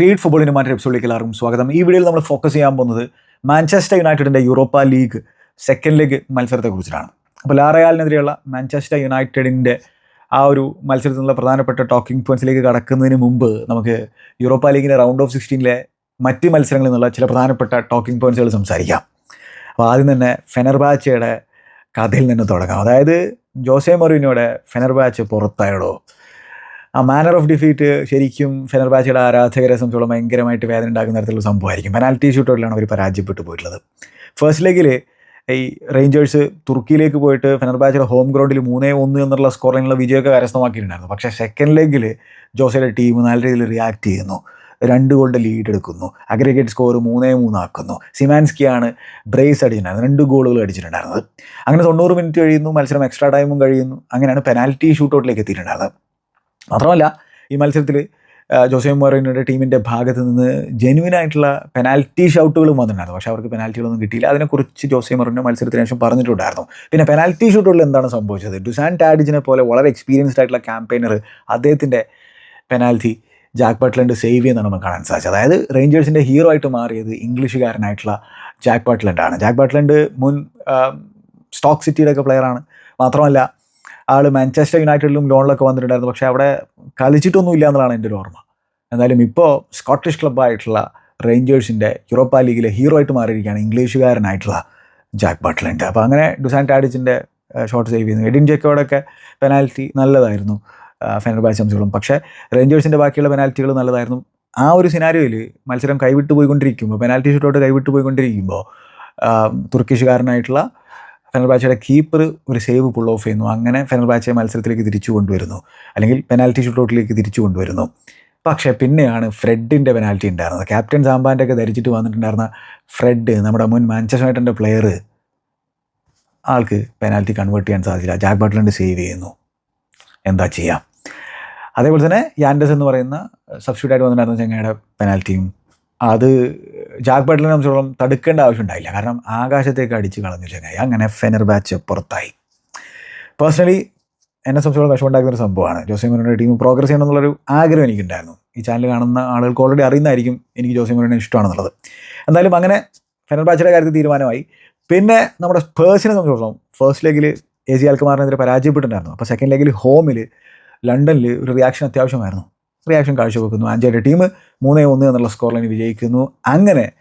Feed ഫുട്ബോളിന് മറ്റൊരു എപ്പിസോഡിലേക്ക് എല്ലാവർക്കും സ്വാഗതം. ഈ വീഡിയോയിൽ നമ്മൾ ഫോക്കസ് ചെയ്യാൻ പോകുന്നത് മാഞ്ചസ്റ്റർ യുണൈറ്റഡിന്റെ യൂറോപ്പ ലീഗ് സെക്കൻഡ് ലീഗ് മത്സരത്തെക്കുറിച്ചിട്ടാണ്. അപ്പോൾ ലാറയാലിനെതിരെയുള്ള മാഞ്ചസ്റ്റർ യുണൈറ്റഡിന്റെ ആ ഒരു മത്സരത്തിൽ നിന്നുള്ള പ്രധാനപ്പെട്ട ടോക്കിംഗ് പോയിന്റ്സിലേക്ക് കടക്കുന്നതിന് മുമ്പ് നമുക്ക് യൂറോപ്പ ലീഗിന്റെ റൗണ്ട് ഓഫ് സിക്സ്റ്റീനിലെ മറ്റ് മത്സരങ്ങളിൽ നിന്നുള്ള ചില പ്രധാനപ്പെട്ട ടോക്കിംഗ് പോയിന്റ്സുകൾ സംസാരിക്കാം. അപ്പോൾ ആദ്യം തന്നെ ഫെനർബാച്ചയുടെ കഥയിൽ നിന്ന് തുടങ്ങാം. അതായത് ജോസെ മൊറീനോടെ ഫെനർബാച്ച് പുറത്തായടോ ആ മാനർ ഓഫ് ഡിഫീറ്റ് ശരിക്കും ഫെനർബാച്ചയുടെ ആരാധകരെ സംബന്ധിച്ചോളം ഭയങ്കരമായിട്ട് വേദന ഉണ്ടാക്കുന്ന തരത്തിലുള്ള സംഭവമായിരിക്കും. പെനാൽറ്റി ഷൂട്ടൗട്ടിലാണ് അവർ പരാജയപ്പെട്ടു പോയിട്ടുള്ളത്. ഫസ്റ്റ് ലെഗിൽ ഈ റേഞ്ചേഴ്സ് തുർക്കിയിലേക്ക് പോയിട്ട് ഫെനർബാച്ചയുടെ ഹോം ഗ്രൗണ്ടിൽ മൂന്നേ ഒന്ന് എന്നുള്ള സ്കോറിനുള്ള വിജയമൊക്കെ കരസ്ഥമാക്കിയിട്ടുണ്ടായിരുന്നു. പക്ഷേ സെക്കൻഡ് ലെഗിൽ ജോസയുടെ ടീം നല്ല രീതിയിൽ റിയാക്ട് ചെയ്യുന്നു. രണ്ട് ഗോളിന്റെ ലീഡ് എടുക്കുന്നു. അഗ്രിഗേറ്റ് സ്കോർ മൂന്നേ മൂന്നാക്കുന്നു സിമാൻസ്കിയാണ് ബ്രേസ് അടിച്ചിട്ടുണ്ടായിരുന്നത്. രണ്ട് ഗോളുകൾ അടിച്ചിട്ടുണ്ടായിരുന്നത്. അങ്ങനെ തൊണ്ണൂറ് മിനിറ്റ് കഴിയുന്നു. മത്സരം എക്സ്ട്രാ ടൈമും കഴിയുന്നു. അങ്ങനെയാണ് പെനാൽറ്റി ഷൂട്ടൗട്ടിലേക്ക് എത്തിയിട്ടുണ്ടായിരുന്നത്. മാത്രമല്ല ഈ മത്സരത്തിൽ ജോസെ മൊറൈനോയുടെ ടീമിന്റെ ഭാഗത്ത് നിന്ന് ജെനുവിൻ ആയിട്ടുള്ള പെനാൽറ്റി ഷൗട്ടുകളും വന്നിട്ടുണ്ടായിരുന്നു. പക്ഷേ അവർക്ക് പെനാൽറ്റികളൊന്നും കിട്ടിയില്ല. അതിനെക്കുറിച്ച് ജോസെ മൊറൈനോ മത്സരത്തിന് ശേഷം പറഞ്ഞിട്ടുണ്ടായിരുന്നു. പിന്നെ പെനാൽറ്റി ഷൂട്ടുകളിൽ എന്താണ് സംഭവിച്ചത്? ഡുസാൻ ടാഡിജിനെ പോലെ വളരെ എക്സ്പീരിയൻസ്ഡ് ആയിട്ടുള്ള ക്യാമ്പയിനർ അദ്ദേഹത്തിന്റെ പെനാൽറ്റി ജാക്ക് ബട്ട്ലൻഡ് സേവ് ചെയ്യുന്നതാണ് നമുക്ക് കാണാൻ സാധിച്ചത്. അതായത് റേഞ്ചേഴ്സിന്റെ ഹീറോ ആയിട്ട് മാറിയത് ഇംഗ്ലീഷുകാരനായിട്ടുള്ള ജാക്ക് ബട്ട്ലൻഡാണ് ജാക്ക് ബട്ട്ലൻഡ് മുൻ സ്റ്റോക്ക് സിറ്റിയുടെ ഒക്കെ പ്ലെയറാണ് മാത്രമല്ല ആൾ മാഞ്ചസ്റ്റർ യുണൈറ്റഡിലും ലോണിലൊക്കെ വന്നിട്ടുണ്ടായിരുന്നു. പക്ഷേ അവിടെ കളിച്ചിട്ടൊന്നും ഇല്ല എന്നുള്ളതാണ് എന്റെ ഒരു ഓർമ്മ. എന്തായാലും ഇപ്പോൾ സ്കോട്ടിഷ് ക്ലബ്ബായിട്ടുള്ള റേഞ്ചേഴ്സിന്റെ യൂറോപ്പ ലീഗിലെ ഹീറോ ആയിട്ട് മാറിയിരിക്കുകയാണ് ഇംഗ്ലീഷുകാരനായിട്ടുള്ള ജാക്ക് ബട്ട്ലൻഡ് അപ്പോൾ അങ്ങനെ ഡുസാൻ ടാഡിച്ചിന്റെ ഷോട്ട് സേവ് ചെയ്യുന്നു എഡിൻ ജെക്കോടൊക്കെ പെനാൽറ്റി നല്ലതായിരുന്നു ഫെനർ സംബന്ധിച്ചോളം പക്ഷേ റേഞ്ചേഴ്സിന്റെ ബാക്കിയുള്ള പെനാൽറ്റികൾ നല്ലതായിരുന്നു. ആ ഒരു സിനാരിയോയിൽ മത്സരം കൈവിട്ട് പോയിക്കൊണ്ടിരിക്കുമ്പോൾ പെനാൽറ്റി ഷൂട്ടൗട്ട് കൈവിട്ട് പോയിക്കൊണ്ടിരിക്കുമ്പോൾ തുർക്കിഷുകാരനായിട്ടുള്ള ഫെനർബാച്ചയുടെ കീപ്പർ ഒരു സേവ് പുൾ ഓഫ് ചെയ്യുന്നു. അങ്ങനെ ഫെനൽബാച്ചയെ മത്സരത്തിലേക്ക് തിരിച്ചു കൊണ്ടുവരുന്നു. അല്ലെങ്കിൽ പെനാൽറ്റി ഷൂട്ടൗട്ടിലേക്ക് തിരിച്ചു കൊണ്ടുവരുന്നു. പക്ഷേ പിന്നെയാണ് ഫ്രെഡിന്റെ പെനാൽറ്റി ഉണ്ടായിരുന്നത്. ക്യാപ്റ്റൻ സാമ്പാന്റെ ഒക്കെ ധരിച്ചിട്ട് വന്നിട്ടുണ്ടായിരുന്ന ഫ്രെഡ് നമ്മുടെ മുൻ മാഞ്ചസ്റ്റർ യുണൈറ്റഡിന്റെ പ്ലെയർ ആൾക്ക് പെനാൽറ്റി കൺവേർട്ട് ചെയ്യാൻ സാധിച്ചില്ല. ജാക്ക് ബട്ട്ലൻഡ് സേവ് ചെയ്യുന്നു. എന്താ ചെയ്യാം? അതേപോലെ തന്നെ യാൻഡസ് എന്ന് പറയുന്ന സബ്സ്റ്റിറ്റ്യൂട്ട് ആയിട്ട് വന്നിട്ടുണ്ടായിരുന്ന ചെങ്ങയുടെ പെനാൽറ്റിയും അത് ജാക്ക് ബട്ട്ലിനെ സംബന്ധിച്ചോളം തടുക്കേണ്ട ആവശ്യം ഉണ്ടായില്ല. കാരണം ആകാശത്തേക്ക് അടിച്ച് കളഞ്ഞു ചങ്ങായി. അങ്ങനെ ഫെനർ ബാച്ച് പുറത്തായി. പേഴ്സണലി എന്നെ സംബന്ധിച്ചോളം വിഷമുണ്ടാക്കുന്ന ഒരു സംഭവമാണ്. ജോസെ മോറിന്റെ ടീം പ്രോഗ്രസ് ചെയ്യണം എന്നുള്ളൊരു ആഗ്രഹം എനിക്കുണ്ടായിരുന്നു. ഈ ചാനൽ കാണുന്ന ആളുകൾക്ക് ഓൾറെഡി അറിയുന്നതായിരിക്കും എനിക്ക് ജോസെ മോറിനെ ഇഷ്ടമാണെന്നുള്ളത്. എന്തായാലും അങ്ങനെ ഫെനർ ബാച്ചിന്റെ കാര്യത്തിൽ തീരുമാനമായി. പിന്നെ നമ്മുടെ സ്പേഴ്സിനെ സംബന്ധിച്ചോളം ഫസ്റ്റ് ലെഗിൽ എ സി അൽക്കുമാറിനെതിരെ പരാജയപ്പെട്ടിട്ടുണ്ടായിരുന്നു. അപ്പോൾ സെക്കൻഡ് ലെഗിൽ ഹോമിൽ ലണ്ടനിൽ ഒരു റിയാക്ഷൻ അത്യാവശ്യമായിരുന്നു. റിയാക്ഷൻ കാഴ്ചവെക്കുന്നു. ആഞ്ചയുടെ ടീം മൂന്നേ ഒന്ന് എന്നുള്ള സ്കോർ ലൈൻ വിജയിക്കുന്നു. അങ്ങനെ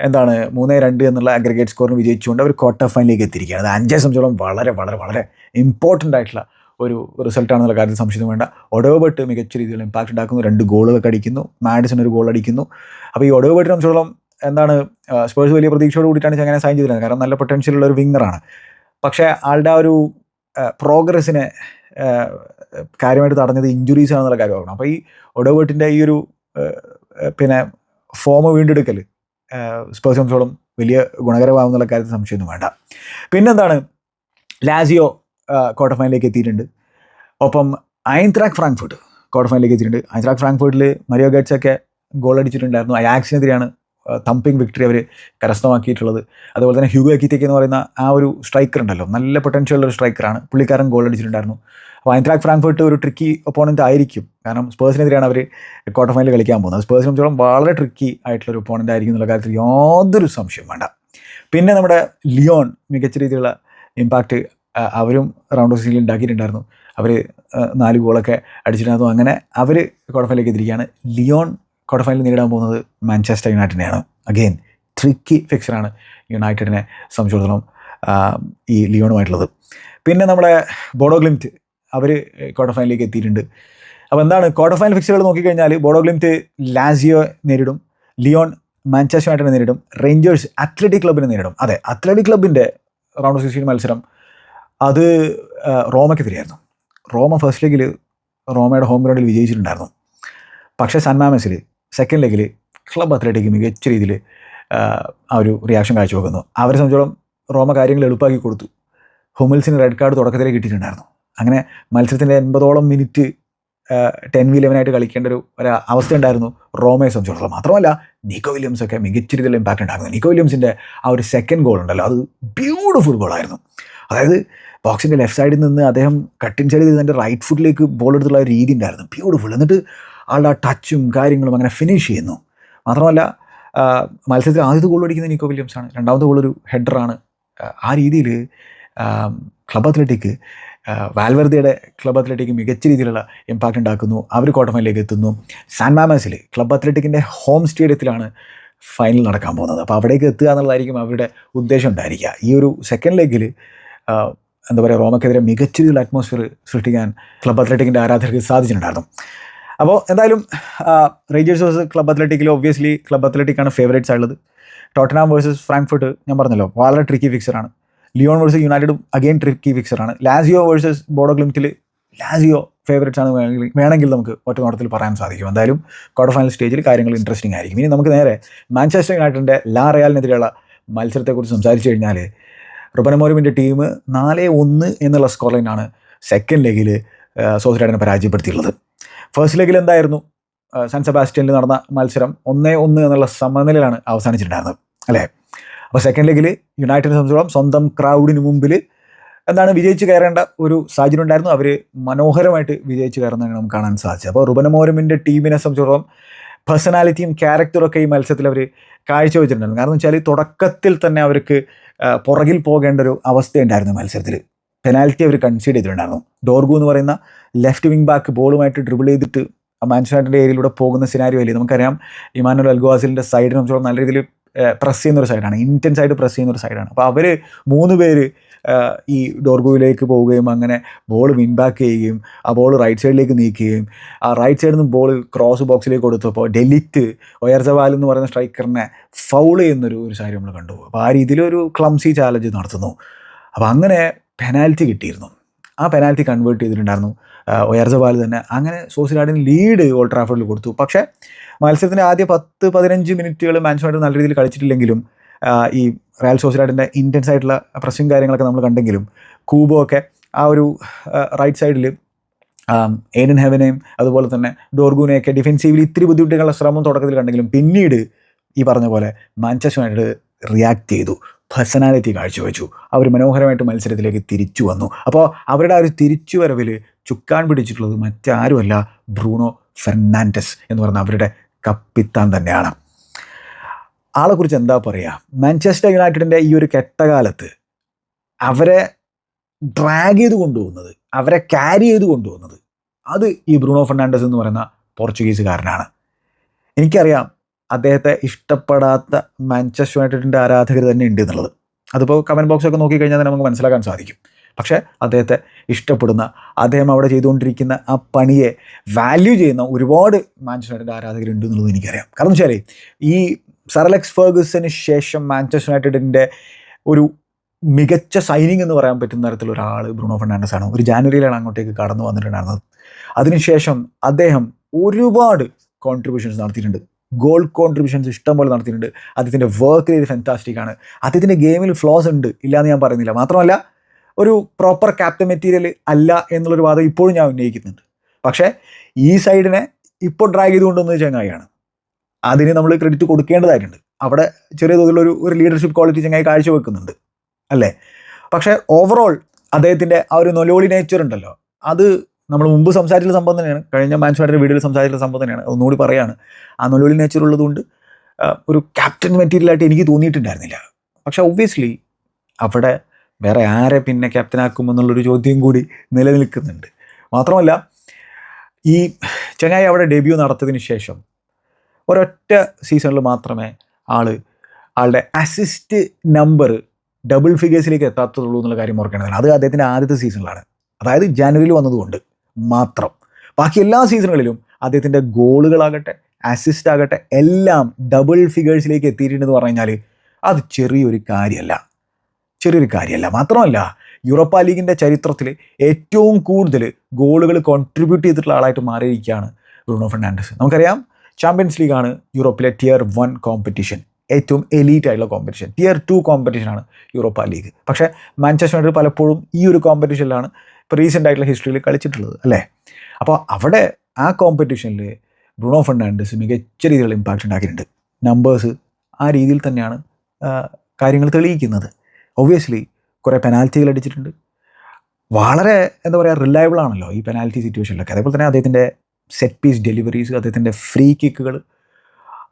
എന്താണ് മൂന്നേ രണ്ട് എന്നുള്ള അഗ്രഗേറ്റ് സ്കോറിന് വിജയിച്ചുകൊണ്ട് അവർ ക്വാർട്ടർ ഫൈനലിലേക്ക് എത്തിയിരിക്കുകയാണ്. അത് അഞ്ചേ സംബന്ധിച്ചോളം വളരെ വളരെ വളരെ ഇമ്പോർട്ടന്റ് ആയിട്ടുള്ള ഒരു റിസൾട്ടാണെന്നുള്ള കാര്യത്തിൽ സംശയം വേണ്ട. ഒടവബട്ട് മികച്ച രീതിയിൽ ഇമ്പാക്റ്റ് ഉണ്ടാക്കുന്നു. രണ്ട് ഗോളുകളൊക്കെ അടിക്കുന്നു. മാഡിസൺ ഒരു ഗോൾ അടിക്കുന്നു. അപ്പോൾ ഈ ഒഡോബർട്ടിനെ സംബന്ധിച്ചോളം എന്താണ് സ്പേഴ്സ് വലിയ പ്രതീക്ഷയോട് കൂടിയിട്ടാണ് അങ്ങനെ സൈൻ ചെയ്തിരുന്നത്. കാരണം നല്ല പൊട്ടൻഷ്യലുള്ള ഒരു വിങ്ങറാണ് പക്ഷേ ആളുടെ ആ ഒരു പ്രോഗ്രസ്സിനെ കാര്യമായിട്ട് തടഞ്ഞത് ഇഞ്ചുറീസ് ആണെന്നുള്ള കാര്യം ഓർക്കണം അപ്പോൾ ഈ ഒഡോവേട്ടിന്റെ ഈ ഒരു പിന്നെ ഫോം വീണ്ടെടുക്കൽ സ്പേഴ്സ് സംബന്ധിച്ചോളം വലിയ ഗുണകരമാകുന്നുള്ള കാര്യത്തിൽ സംശയമൊന്നും വേണ്ട. പിന്നെന്താണ്? ലാസിയോ ക്വാർട്ടർ ഫൈനലിലേക്ക് എത്തിയിട്ടുണ്ട്. ഒപ്പം ഐൻത്രാക്ക് ഫ്രാങ്ക്ഫർട്ട് ക്വാർട്ടർ ഫൈനലിലേക്ക് എത്തിയിട്ടുണ്ട്. ഐൻത്രാക്ക് ഫ്രാങ്ക്ഫർട്ടിൽ മരിയോ ഗേറ്റ്സ് ഒക്കെ ഗോൾ അടിച്ചിട്ടുണ്ടായിരുന്നു. അയാക്സിനെതിരെയാണ് തമ്പിങ് വിക്ടറി അവർ കരസ്ഥമാക്കിയിട്ടുള്ളത്. അതുപോലെ തന്നെ ഹ്യൂഗോ എക്കിത്തേക്ക് എന്ന് പറയുന്ന ആ ഒരു സ്ട്രൈക്കർ ഉണ്ടല്ലോ. നല്ല പൊട്ടൻഷ്യൽ ഒരു സ്ട്രൈക്കറാണ് പുള്ളിക്കാരൻ ഗോൾ അടിച്ചിട്ടുണ്ടായിരുന്നു. അപ്പോൾ ഐൻട്രാക്ക് ഫ്രാങ്ക്ഫർട്ട് ഒരു ട്രിക്കി ഒപ്പോണന്റ് ആയിരിക്കും. കാരണം സ്പേഴ്സിനെതിരെയാണ് അവർ ക്വാർട്ടർ ഫൈനൽ കളിക്കാൻ പോകുന്നത്. സ്പേഴ്സിനെ സംബന്ധിച്ചോളം വളരെ ട്രിക്കി ആയിട്ടുള്ള ഒരു ഒപ്പോണന്റ് ആയിരിക്കും എന്നുള്ള കാര്യത്തിൽ യാതൊരു സംശയം വേണ്ട. പിന്നെ നമ്മുടെ ലിയോൺ മികച്ച രീതിയിലുള്ള ഇമ്പാക്റ്റ് അവരും റൗണ്ട് ഓഫ് സീസണിൽ ഉണ്ടാക്കിയിട്ടുണ്ടായിരുന്നു. അവർ നാല് ഗോളൊക്കെ അടിച്ചിട്ടുണ്ടായിരുന്നു. അങ്ങനെ അവർ ക്വാർട്ടർ ഫൈനലിലേക്ക് എത്തിയിരിക്കുകയാണ് ലിയോൺ ക്വാർട്ടർ ഫൈനൽ നേരിടാൻ പോകുന്നത് മാഞ്ചസ്റ്റർ യുണൈറ്റഡിനെയാണ് അഗെയിൻ ട്രിക്കി ഫിക്സറാണ് യുണൈറ്റഡിനെ സംബന്ധിച്ചിടത്തോളം ഈ ലിയോണുമായിട്ടുള്ളത് പിന്നെ നമ്മുടെ ബോഡോ ഗ്ലിംറ്റ് അവർ ക്വാർട്ടർ ഫൈനലിലേക്ക് എത്തിയിട്ടുണ്ട്. അപ്പോൾ എന്താണ് ക്വാർട്ടർ ഫൈനൽ ഫിക്സുകൾ നോക്കിക്കഴിഞ്ഞാൽ ബോഡോ ഗ്ലിംറ്റ് ലാസിയോ നേരിടും. ലിയോൺ മാഞ്ചസ്റ്റർ യുണൈറ്റഡ് നേരിടും. റേഞ്ചേഴ്സ് അത്ലറ്റിക് ക്ലബിനെ നേരിടും. അതെ അത്ലറ്റിക് ക്ലബിന്റെ റൗണ്ട് ഓഫ് സിക്സ്റ്റീൻ മത്സരം അത് റോമയ്ക്കെതിരെയായിരുന്നു റോമ ഫസ്റ്റ് ലെഗിൽ റോമയുടെ ഹോം ഗ്രൗണ്ടിൽ വിജയിച്ചിട്ടുണ്ടായിരുന്നു. പക്ഷേ സൺമാമസിൽ സെക്കൻഡ് ലെഗിൽ ക്ലബ് അത്ലറ്റിക് മികച്ച രീതിയിൽ ആ ഒരു റിയാക്ഷൻ കാഴ്ചവെക്കുന്നു. അവരെ സംബന്ധിച്ചോളം റോമ കാര്യങ്ങൾ എളുപ്പമാക്കി കൊടുത്തു. ഹുമിൽസിന് റെഡ് കാർഡ് തുടക്കത്തിലേക്ക് കിട്ടിയിട്ടുണ്ടായിരുന്നു. അങ്ങനെ മത്സരത്തിന്റെ എൺപതോളം മിനിറ്റ് ടെൻ വി ലെവനായിട്ട് കളിക്കേണ്ട ഒരു ഒരു അവസ്ഥ ഉണ്ടായിരുന്നു. റോമയെ സംബന്ധിച്ചിടത്തോളം. മാത്രമല്ല നിക്കോ വില്യംസ് ഒക്കെ മികച്ച രീതിയിൽ ഇമ്പാക്റ്റ് ഉണ്ടായിരുന്നു. നിക്കോ വില്യംസിന്റെ ആ ഒരു സെക്കൻഡ് ഗോൾ ഉണ്ടല്ലോ. അത് ബ്യൂട്ടിഫുൾ ഗോൾ ആയിരുന്നു. അതായത് ബോക്സിന്റെ ലെഫ്റ്റ് സൈഡിൽ നിന്ന് അദ്ദേഹം കട്ടിൻ സൈഡിൽ നിന്ന് റൈറ്റ് ഫുട്ടിലേക്ക് ബോൾ എടുത്തുള്ള ഒരു രീതി ഉണ്ടായിരുന്നു. ബ്യൂട്ടിഫുൾ എന്നിട്ട് ആളുടെ ആ ടച്ചും കാര്യങ്ങളും അങ്ങനെ ഫിനിഷ് ചെയ്യുന്നു. മാത്രമല്ല മത്സരത്തിൽ ആദ്യത്തെ ഗോൾ അടിക്കുന്നത് നിക്കോ വില്യംസ് ആണ്. രണ്ടാമത്തെ ഗോൾ ഒരു ഹെഡറാണ് ആ രീതിയിൽ ക്ലബ് അത്ലറ്റിക് വാൽവർദയുടെ ക്ലബ് അത്ലറ്റിക് മികച്ച രീതിയിലുള്ള ഇമ്പാക്റ്റ് ഉണ്ടാക്കുന്നു. അവർ ക്വാർട്ടർ ഫൈനലിലേക്ക് എത്തുന്നു സാൻ മാമസിൽ ക്ലബ് അത്ലറ്റിക്കിന്റെ ഹോം സ്റ്റേഡിയത്തിലാണ് ഫൈനൽ നടക്കാൻ പോകുന്നത്. അപ്പോൾ അവിടേക്ക് എത്തുക എന്നുള്ളതായിരിക്കും അവരുടെ ഉദ്ദേശം ഉണ്ടായിരിക്കുക. ഈ ഒരു സെക്കൻഡ് ലെഗിൽ എന്താ പറയുക റോമക്കെതിരെ മികച്ച രീതിയിലുള്ള അറ്റ്മോസ്ഫിയർ സൃഷ്ടിക്കാൻ ക്ലബ് അത്ലറ്റിക്കിന്റെ ആരാധകർക്ക് സാധിച്ചിട്ടുണ്ടായിരുന്നു. അപ്പോൾ എന്തായാലും റേഞ്ചേഴ്സ് വേഴ്സസ് ക്ലബ് അത്ലറ്റിക്കിൽ ഒബ്വിയസ്ലി ക്ലബ് അത്ലറ്റിക്കാണ് ഫേവറേറ്റ്സ് ആയുള്ളത്. ടോട്ടനാം വേഴ്സസ് ഫ്രാങ്ക്ഫർട്ട് ഞാൻ പറഞ്ഞല്ലോ വളരെ ട്രിക്കി ഫിക്സറാണ് ലിയോൺ വേഴ്സസ് യുണൈറ്റഡും അഗെയിൻ ട്രിക്കി ഫിക്സറാണ് ലാസിയോ വേഴ്സസ് ബോഡോ ക്ലിംറ്റിൽ ലാസിയോ ഫേവറേറ്റ്സ് ആണ് വേണമെങ്കിൽ വേണമെങ്കിൽ നമുക്ക് ഒറ്റ നോട്ടത്തിൽ പറയാൻ സാധിക്കും. എന്തായാലും ക്വാർട്ടർ ഫൈനൽ സ്റ്റേജിൽ കാര്യങ്ങൾ ഇൻട്രസ്റ്റിംഗ് ആയിരിക്കും. ഇനി നമുക്ക് നേരെ മാഞ്ചസ്റ്റർ യുണൈറ്റഡിന്റെ ലാ റയാലിനെതിരെയുള്ള മത്സരത്തെക്കുറിച്ച് സംസാരിച്ചു കഴിഞ്ഞാൽ റുബനമോരുമിന്റെ ടീം നാല് ഒന്ന് എന്നുള്ള സ്കോർ ലൈനാണ് സെക്കൻഡ് ലെഗിൽ സോസിഡാഡിനെ പരാജയപ്പെടുത്തിയുള്ളത് ഫസ്റ്റ് ലെഗിൽ എന്തായിരുന്നു? സാൻ സെബാസ്റ്റ്യനിൽ നടന്ന മത്സരം ഒന്നേ ഒന്ന് എന്നുള്ള സമനിലയിലാണ് അവസാനിച്ചിട്ടുണ്ടായിരുന്നത്. അല്ലേ? അപ്പോൾ സെക്കൻഡ് ലെഗിൽ യുണൈറ്റഡിനെ സംബന്ധിച്ചോളം സ്വന്തം ക്രൗഡിന് മുമ്പിൽ എന്താണ് വിജയിച്ച് കയറേണ്ട ഒരു സാഹചര്യം ഉണ്ടായിരുന്നു. അവർ മനോഹരമായിട്ട് വിജയിച്ച് കയറുന്നതാണ് നമുക്ക് കാണാൻ സാധിച്ചത്. അപ്പോൾ റുബനമോരമിന്റെ ടീമിനെ സംബന്ധിച്ചിടത്തോളം പേഴ്സണാലിറ്റിയും ക്യാരക്ടറും ഒക്കെ ഈ മത്സരത്തിൽ അവർ കാഴ്ചവെച്ചിട്ടുണ്ടായിരുന്നു. കാരണം വെച്ചാൽ തുടക്കത്തിൽ തന്നെ അവർക്ക് പുറകിൽ പോകേണ്ട ഒരു അവസ്ഥയുണ്ടായിരുന്നു മത്സരത്തിൽ പെനാൽറ്റി അവർ കൺസീഡ് ചെയ്തിട്ടുണ്ടായിരുന്നു. ഡോർഗു എന്ന് പറയുന്ന ലെഫ്റ്റ് വിങ് ബാക്ക് ബോളുമായിട്ട് ഡ്രിബിൾ ചെയ്തിട്ട് മാൻസ്റ്റാറ്റിന്റെ ഏരിയയിലൂടെ പോകുന്ന സിനാരിയോ അല്ലേ? നമുക്കറിയാം ഇമാനുവൽ അൽഗോവാസിലിന്റെ സൈഡിനെ സംബന്ധിച്ചോളം നല്ല രീതിയിൽ പ്രസ് ചെയ്യുന്ന ഒരു സൈഡാണ് ഇന്റൻസ് ആയിട്ട് പ്രസ് ചെയ്യുന്ന ഒരു സൈഡാണ് അപ്പോൾ അവർ മൂന്ന് പേര് ഈ ഡോർഗോയിലേക്ക് പോവുകയും അങ്ങനെ ബോൾ വിൻ ബാക്ക് ചെയ്യുകയും ആ ബോൾ റൈറ്റ് സൈഡിലേക്ക് നീക്കുകയും ആ റൈറ്റ് സൈഡിൽ നിന്ന് ബോൾ ക്രോസ് ബോക്സിലേക്ക് കൊടുത്തപ്പോൾ ഡെലിറ്റ് ഒയർസവാൽ എന്ന് പറയുന്ന സ്ട്രൈക്കറിനെ ഫൗൾ ചെയ്യുന്നൊരു ഒരു കാര്യം നമ്മൾ കണ്ടു. അപ്പോൾ ആ രീതിയിൽ ഒരു ക്ലംസി ചാലഞ്ച് നടത്തുന്നു. അപ്പോൾ അങ്ങനെ പെനാൽറ്റി കിട്ടിയിരുന്നു. ആ പെനാൽറ്റി കൺവേർട്ട് ചെയ്തിട്ടുണ്ടായിരുന്നു. ഒയർസവാൽ തന്നെ. അങ്ങനെ സോസിലാഡിന് ലീഡ് ഓൾഡ് കൊടുത്തു. പക്ഷേ മത്സരത്തിന്റെ ആദ്യ പത്ത് പതിനഞ്ച് മിനിറ്റുകൾ മാൻസുമായിട്ട് നല്ല രീതിയിൽ കളിച്ചിട്ടില്ലെങ്കിലും ഈ റയൽ സോസിലാഡിന്റെ ഇന്റൻസ് ആയിട്ടുള്ള പ്രശ്നം കാര്യങ്ങളൊക്കെ നമ്മൾ കണ്ടെങ്കിലും കൂബോ ഒക്കെ ആ ഒരു റൈറ്റ് സൈഡിൽ ഏനൻ ഹെവനെയും അതുപോലെ തന്നെ ഡോർഗുനെയൊക്കെ ഡിഫെൻസീവിൽ ഇത്തിരി ബുദ്ധിമുട്ടുകളുടെ ശ്രമം തുടക്കത്തിൽ കണ്ടെങ്കിലും പിന്നീട് ഈ പറഞ്ഞ പോലെ മാഞ്ചസ്റ്റർ യുണൈറ്റഡ് റിയാക്ട് ചെയ്തു. പേഴ്സണാലിറ്റി കാഴ്ചവെച്ചു. അവർ മനോഹരമായിട്ട് മത്സരത്തിലേക്ക് തിരിച്ചു വന്നു. അപ്പോൾ അവരുടെ ആ ഒരു തിരിച്ചുവരവിൽ ചുക്കാൻ പിടിച്ചിട്ടുള്ളത് മറ്റാരുമല്ല ബ്രൂണോ ഫെർണാൻഡസ് എന്ന് പറഞ്ഞ അവരുടെ കപ്പിത്താൻ തന്നെയാണ്. ആളെക്കുറിച്ച് എന്താ പറയുക മാഞ്ചസ്റ്റർ യുണൈറ്റഡിന്റെ ഈ ഒരു കെട്ടകാലത്ത് അവരെ ഡ്രാഗ് ചെയ്ത് കൊണ്ടുപോകുന്നത് അവരെ ക്യാരി ചെയ്ത് കൊണ്ടുപോകുന്നത് അത് ഈ ബ്രൂണോ ഫെർണാണ്ടസ് എന്ന് പറയുന്ന പോർച്ചുഗീസുകാരനാണ്. എനിക്കറിയാം അദ്ദേഹത്തെ ഇഷ്ടപ്പെടാത്ത മാഞ്ചസ്റ്റർ യുണൈറ്റഡിന്റെ ആരാധകർ തന്നെ ഉണ്ട് എന്നുള്ളത്. അതിപ്പോൾ കമന്റ് ബോക്സൊക്കെ നോക്കിക്കഴിഞ്ഞാൽ തന്നെ നമുക്ക് മനസ്സിലാക്കാൻ സാധിക്കും. പക്ഷേ അദ്ദേഹത്തെ ഇഷ്ടപ്പെടുന്ന അദ്ദേഹം അവിടെ ചെയ്തുകൊണ്ടിരിക്കുന്ന ആ പണിയെ വാല്യൂ ചെയ്യുന്ന ഒരുപാട് മാഞ്ചസ്റ്റർ യുണൈറ്റഡ് ആരാധകരുണ്ട് എന്നുള്ളത് എനിക്കറിയാം. കാരണം വെച്ചാൽ ഈ സറലക്സ് ഫേഗസിന് ശേഷം മാഞ്ചസ്റ്റർ യുണൈറ്റഡിന്റെ ഒരു മികച്ച സൈനിങ് എന്ന് പറയാൻ പറ്റുന്ന തരത്തിലുള്ള ഒരാൾ ബ്രൂണോ ഫെർണാണ്ടസ് ആണ്. ഒരു ജാനുവരിയിലാണ് അങ്ങോട്ടേക്ക് കടന്നു വന്നിട്ടുണ്ടായിരുന്നത്. അതിനുശേഷം അദ്ദേഹം ഒരുപാട് കോൺട്രിബ്യൂഷൻസ് നടത്തിയിട്ടുണ്ട്. ഗോൾ കോൺട്രിബ്യൂഷൻസ് ഇഷ്ടംപോലെ നടത്തിയിട്ടുണ്ട്. അദ്ദേഹത്തിന്റെ വർക്ക് റേറ്റ് ഫെന്റാസ്റ്റിക് ആണ്. അദ്ദേഹത്തിന്റെ ഗെയിമിൽ ഫ്ലോസ് ഉണ്ട്. ഇല്ലയെന്ന് ഞാൻ പറയുന്നില്ല. മാത്രമല്ല ഒരു പ്രോപ്പർ ക്യാപ്റ്റൻ മെറ്റീരിയൽ അല്ല എന്നുള്ളൊരു വാദം ഇപ്പോഴും ഞാൻ ഉന്നയിക്കുന്നുണ്ട്. പക്ഷേ ഈ സൈഡിനെ ഇപ്പോൾ ഡ്രാഗ് ചെയ്തുകൊണ്ടെന്ന് കൊണ്ടുവന്നത് ചങ്ങായിയാണ്. അതിന് നമ്മൾ ക്രെഡിറ്റ് കൊടുക്കേണ്ടതായിട്ടുണ്ട്. അവിടെ ചെറിയ തോതിലുള്ള ഒരു ഒരു ലീഡർഷിപ്പ് ക്വാളിറ്റി ചങ്ങായി കാഴ്ചവെക്കുന്നുണ്ട്. അല്ലേ? പക്ഷേ ഓവറോൾ അദ്ദേഹത്തിന്റെ ആ ഒരു നൊലോളി നേച്ചർ ഉണ്ടല്ലോ. അത് നമ്മൾ മുമ്പ് സംസാരിച്ച സംഭവം തന്നെയാണ്. കഴിഞ്ഞ മാൻസ്മാരുടെ വീഡിയോയിൽ സംസാരിച്ച സംഭവം തന്നെയാണ്. ഒന്നുകൂടി പറയാണ്. ആ നൊലോളി നേച്ചർ ഉള്ളതുകൊണ്ട് ഒരു ക്യാപ്റ്റൻ മെറ്റീരിയലായിട്ട് എനിക്ക് തോന്നിയിട്ടുണ്ടായിരുന്നില്ല. പക്ഷെ ഒബ്വിയസ്ലി അവിടെ വേറെ ആരെ പിന്നെ ക്യാപ്റ്റനാക്കും എന്നുള്ളൊരു ചോദ്യം കൂടി നിലനിൽക്കുന്നുണ്ട്. മാത്രമല്ല ഈ ചങ്ങായി അവിടെ ഡെബ്യൂ നടത്തിയതിന് ശേഷം ഒരൊറ്റ സീസണിൽ മാത്രമേ ആൾ ആളുടെ അസിസ്റ്റ് നമ്പർ ഡബിൾ ഫിഗേഴ്സിലേക്ക് എത്താത്തതുള്ളൂ എന്നുള്ള കാര്യം ഓർക്കേണ്ടതാണ്. അത് അദ്ദേഹത്തിന്റെ ആദ്യത്തെ സീസണിലാണ് അതായത് ജനുവരിയിൽ വന്നതുകൊണ്ട്. മാത്രം. ബാക്കി എല്ലാ സീസണുകളിലും അദ്ദേഹത്തിന്റെ ഗോളുകളാകട്ടെ അസിസ്റ്റ് ആകട്ടെ എല്ലാം ഡബിൾ ഫിഗേഴ്സിലേക്ക് എത്തിയിട്ടുണ്ടെന്ന് പറഞ്ഞു കഴിഞ്ഞാൽ അത് ചെറിയൊരു കാര്യമല്ല. ചെറിയൊരു കാര്യമല്ല. മാത്രമല്ല യൂറോപ്പ ലീഗിന്റെ ചരിത്രത്തിൽ ഏറ്റവും കൂടുതൽ ഗോളുകൾ കോൺട്രിബ്യൂട്ട് ചെയ്തിട്ടുള്ള ആളായിട്ട് മാറിയിരിക്കുകയാണ് ബ്രൂണോ ഫെർണാണ്ടസ്. നമുക്കറിയാം ചാമ്പ്യൻസ് ലീഗാണ് യൂറോപ്പിലെ ടിയർ വൺ കോമ്പറ്റീഷൻ ഏറ്റവും എലീറ്റ് ആയിട്ടുള്ള കോമ്പറ്റീഷൻ ടിയർ ടു കോമ്പറ്റീഷനാണ് യൂറോപ്പ ലീഗ്. പക്ഷേ മാഞ്ചസ്റ്റർ യുണൈറ്റഡ് പലപ്പോഴും ഈ ഒരു കോമ്പറ്റീഷനിലാണ് ഇപ്പോൾ റീസെന്റ് ആയിട്ടുള്ള ഹിസ്റ്ററിയിൽ കളിച്ചിട്ടുള്ളത് അല്ലേ? അപ്പോൾ അവിടെ ആ കോമ്പറ്റീഷനിൽ ബ്രൂണോ ഫെർണാണ്ടസ് മികച്ച രീതിയിലുള്ള ഇമ്പാക്റ്റ് ഉണ്ടാക്കിയിട്ടുണ്ട്. നമ്പേഴ്സ് ആ രീതിയിൽ തന്നെയാണ് കാര്യങ്ങൾ തെളിയിക്കുന്നത്. ഒബ്വിയസ്ലി കുറേ പെനാൽറ്റികൾ അടിച്ചിട്ടുണ്ട്. വളരെ എന്താ പറയുക റിലയബിൾ ആണല്ലോ ഈ പെനാൽറ്റി സിറ്റുവേഷനിലൊക്കെ അതേപോലെ തന്നെ അദ്ദേഹത്തിന്റെ സെറ്റ് പീസ് ഡെലിവറീസ് അദ്ദേഹത്തിന്റെ ഫ്രീ കിക്കുകൾ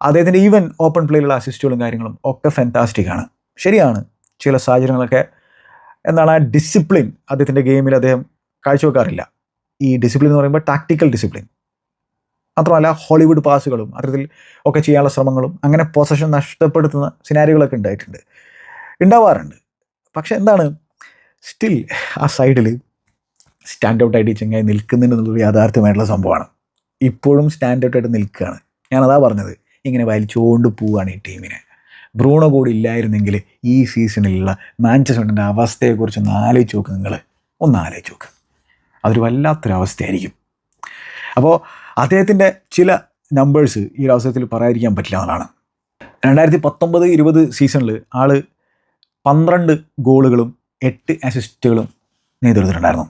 അദ്ദേഹത്തിന്റെ ഈവൻ ഓപ്പൺ പ്ലേയിലുള്ള അസിസ്റ്റുകളും കാര്യങ്ങളും ഒക്കെ ഫാന്റാസ്റ്റിക് ആണ്. ശരിയാണ് ചില സാഹചര്യങ്ങളൊക്കെ എന്താണ് ആ ഡിസിപ്ലിൻ അദ്ദേഹത്തിന്റെ ഗെയിമിൽ അദ്ദേഹം കാഴ്ചവെക്കാറില്ല. ഈ ഡിസിപ്ലിൻ എന്ന് പറയുമ്പോൾ ടാക്ടിക്കൽ ഡിസിപ്ലിൻ മാത്രമല്ല ഹോളിവുഡ് പാസുകളും അത്തരത്തിൽ ഒക്കെ ചെയ്യാനുള്ള ശ്രമങ്ങളും അങ്ങനെ പൊസഷൻ നഷ്ടപ്പെടുത്തുന്ന സിനാരികളൊക്കെ ഉണ്ടായിട്ടുണ്ട്. ഉണ്ടാവാറുണ്ട്. പക്ഷെ എന്താണ്? സ്റ്റിൽ ആ സൈഡിൽ സ്റ്റാൻഡ് ഔട്ട് ആയിട്ട് ചെങ്ങായി നിൽക്കുന്നുണ്ട് എന്നുള്ളൊരു യാഥാർത്ഥ്യമായിട്ടുള്ള സംഭവമാണ്. ഇപ്പോഴും സ്റ്റാൻഡ് ഔട്ട് ആയിട്ട് നിൽക്കുകയാണ്. ഞാനതാ പറഞ്ഞത്. ഇങ്ങനെ വലിച്ചുകൊണ്ട് പോവുകയാണ് ഈ ടീമിനെ ബ്രൂണോ കൂടി ഇല്ലായിരുന്നെങ്കിൽ ഈ സീസണിലുള്ള മാഞ്ചസ്റ്ററിന്റെ അവസ്ഥയെക്കുറിച്ച് ഒന്ന് ആലോചിച്ച് നോക്ക് നിങ്ങൾ. ഒന്ന് ആലോചിച്ച് നോക്ക്. അതൊരു വല്ലാത്തൊരു അവസ്ഥയായിരിക്കും അപ്പോൾ അദ്ദേഹത്തിന്റെ ചില നമ്പേഴ്സ് ഈ ഒരു അവസരത്തിൽ പറയാതിരിക്കാൻ പറ്റില്ല എന്നുള്ളതാണ്. രണ്ടായിരത്തി പത്തൊമ്പത് ഇരുപത് സീസണിൽ ആൾ പന്ത്രണ്ട് ഗോളുകളും എട്ട് അസിസ്റ്റുകളും നേതൃത്വത്തിലുണ്ടായിരുന്നു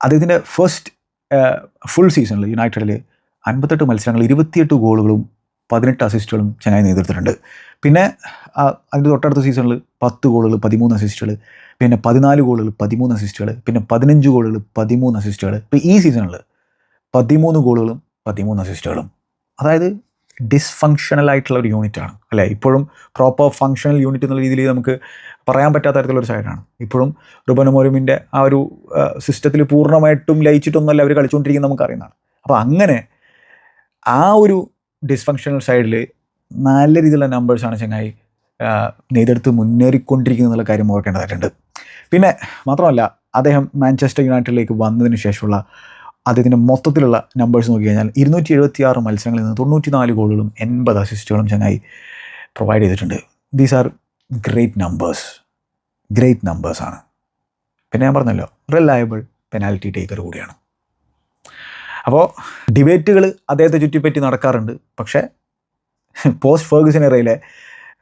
അദ്ദേഹത്തിന്റെ ഫസ്റ്റ് ഫുൾ സീസണിൽ യുണൈറ്റഡിൽ അൻപത്തെട്ട് മത്സരങ്ങൾ ഇരുപത്തിയെട്ട് ഗോളുകളും പതിനെട്ട് അസിസ്റ്റുകളും ചങ്ങായി നേതൃത്വത്തിലുണ്ട് പിന്നെ അതിന്റെ തൊട്ടടുത്ത സീസണിൽ പത്ത് ഗോളുകൾ പതിമൂന്ന് അസിസ്റ്റുകൾ പിന്നെ പതിനാല് ഗോളുകൾ പതിമൂന്ന് അസിസ്റ്റുകൾ പിന്നെ പതിനഞ്ച് ഗോളുകൾ പതിമൂന്ന് അസിസ്റ്റുകൾ ഇപ്പോൾ ഈ സീസണിൽ പതിമൂന്ന് ഗോളുകളും പതിമൂന്ന് അസിസ്റ്റുകളും അതായത് ഡിസ്ഫങ്ഷണൽ ആയിട്ടുള്ള ഒരു യൂണിറ്റാണ് അല്ലേ? ഇപ്പോഴും പ്രോപ്പർ ഫങ്ഷണൽ യൂണിറ്റ് എന്നുള്ള രീതിയിൽ നമുക്ക് പറയാൻ പറ്റാത്ത തരത്തിലൊരു സൈഡാണ് ഇപ്പോഴും റുബൻ മോരുമിന്റെ ആ ഒരു സിസ്റ്റത്തിൽ പൂർണമായിട്ടും ലയിച്ചിട്ടൊന്നുമല്ല അവർ കളിച്ചുകൊണ്ടിരിക്കുന്നത് നമുക്കറിയുന്നതാണ്. അപ്പോൾ അങ്ങനെ ആ ഒരു ഡിസ്ഫങ്ഷണൽ സൈഡിൽ നല്ല രീതിയിലുള്ള നമ്പേഴ്സാണ് ചങ്ങായി നെയ്തെടുത്ത് മുന്നേറിക്കൊണ്ടിരിക്കുന്നു എന്നുള്ള കാര്യം ഓർക്കേണ്ടതായിട്ടുണ്ട്. പിന്നെ മാത്രമല്ല അദ്ദേഹം മാഞ്ചസ്റ്റർ യുണൈറ്റഡിലേക്ക് വന്നതിന് ശേഷമുള്ള അദ്ദേഹത്തിന്റെ മൊത്തത്തിലുള്ള നമ്പേഴ്സ് നോക്കി കഴിഞ്ഞാൽ ഇരുന്നൂറ്റി എഴുപത്തി ആറ് മത്സരങ്ങളിൽ നിന്ന് തൊണ്ണൂറ്റി നാല് ഗോളുകളും എൺപത് അസിസ്റ്റുകളും ചങ്ങായി പ്രൊവൈഡ് ചെയ്തിട്ടുണ്ട്. These are great numbers great നമ്പേഴ്സാണ് പിന്നെ ഞാൻ പറഞ്ഞല്ലോ റിലയബിൾ പെനാൽറ്റി ടേക്കർ കൂടിയാണ്. അപ്പോൾ ഡിബേറ്റുകൾ അദ്ദേഹത്തെ ചുറ്റിപ്പറ്റി നടക്കാറുണ്ട്. പക്ഷേ പോസ്റ്റ് ഫേർഗുസൺ എറയിലെ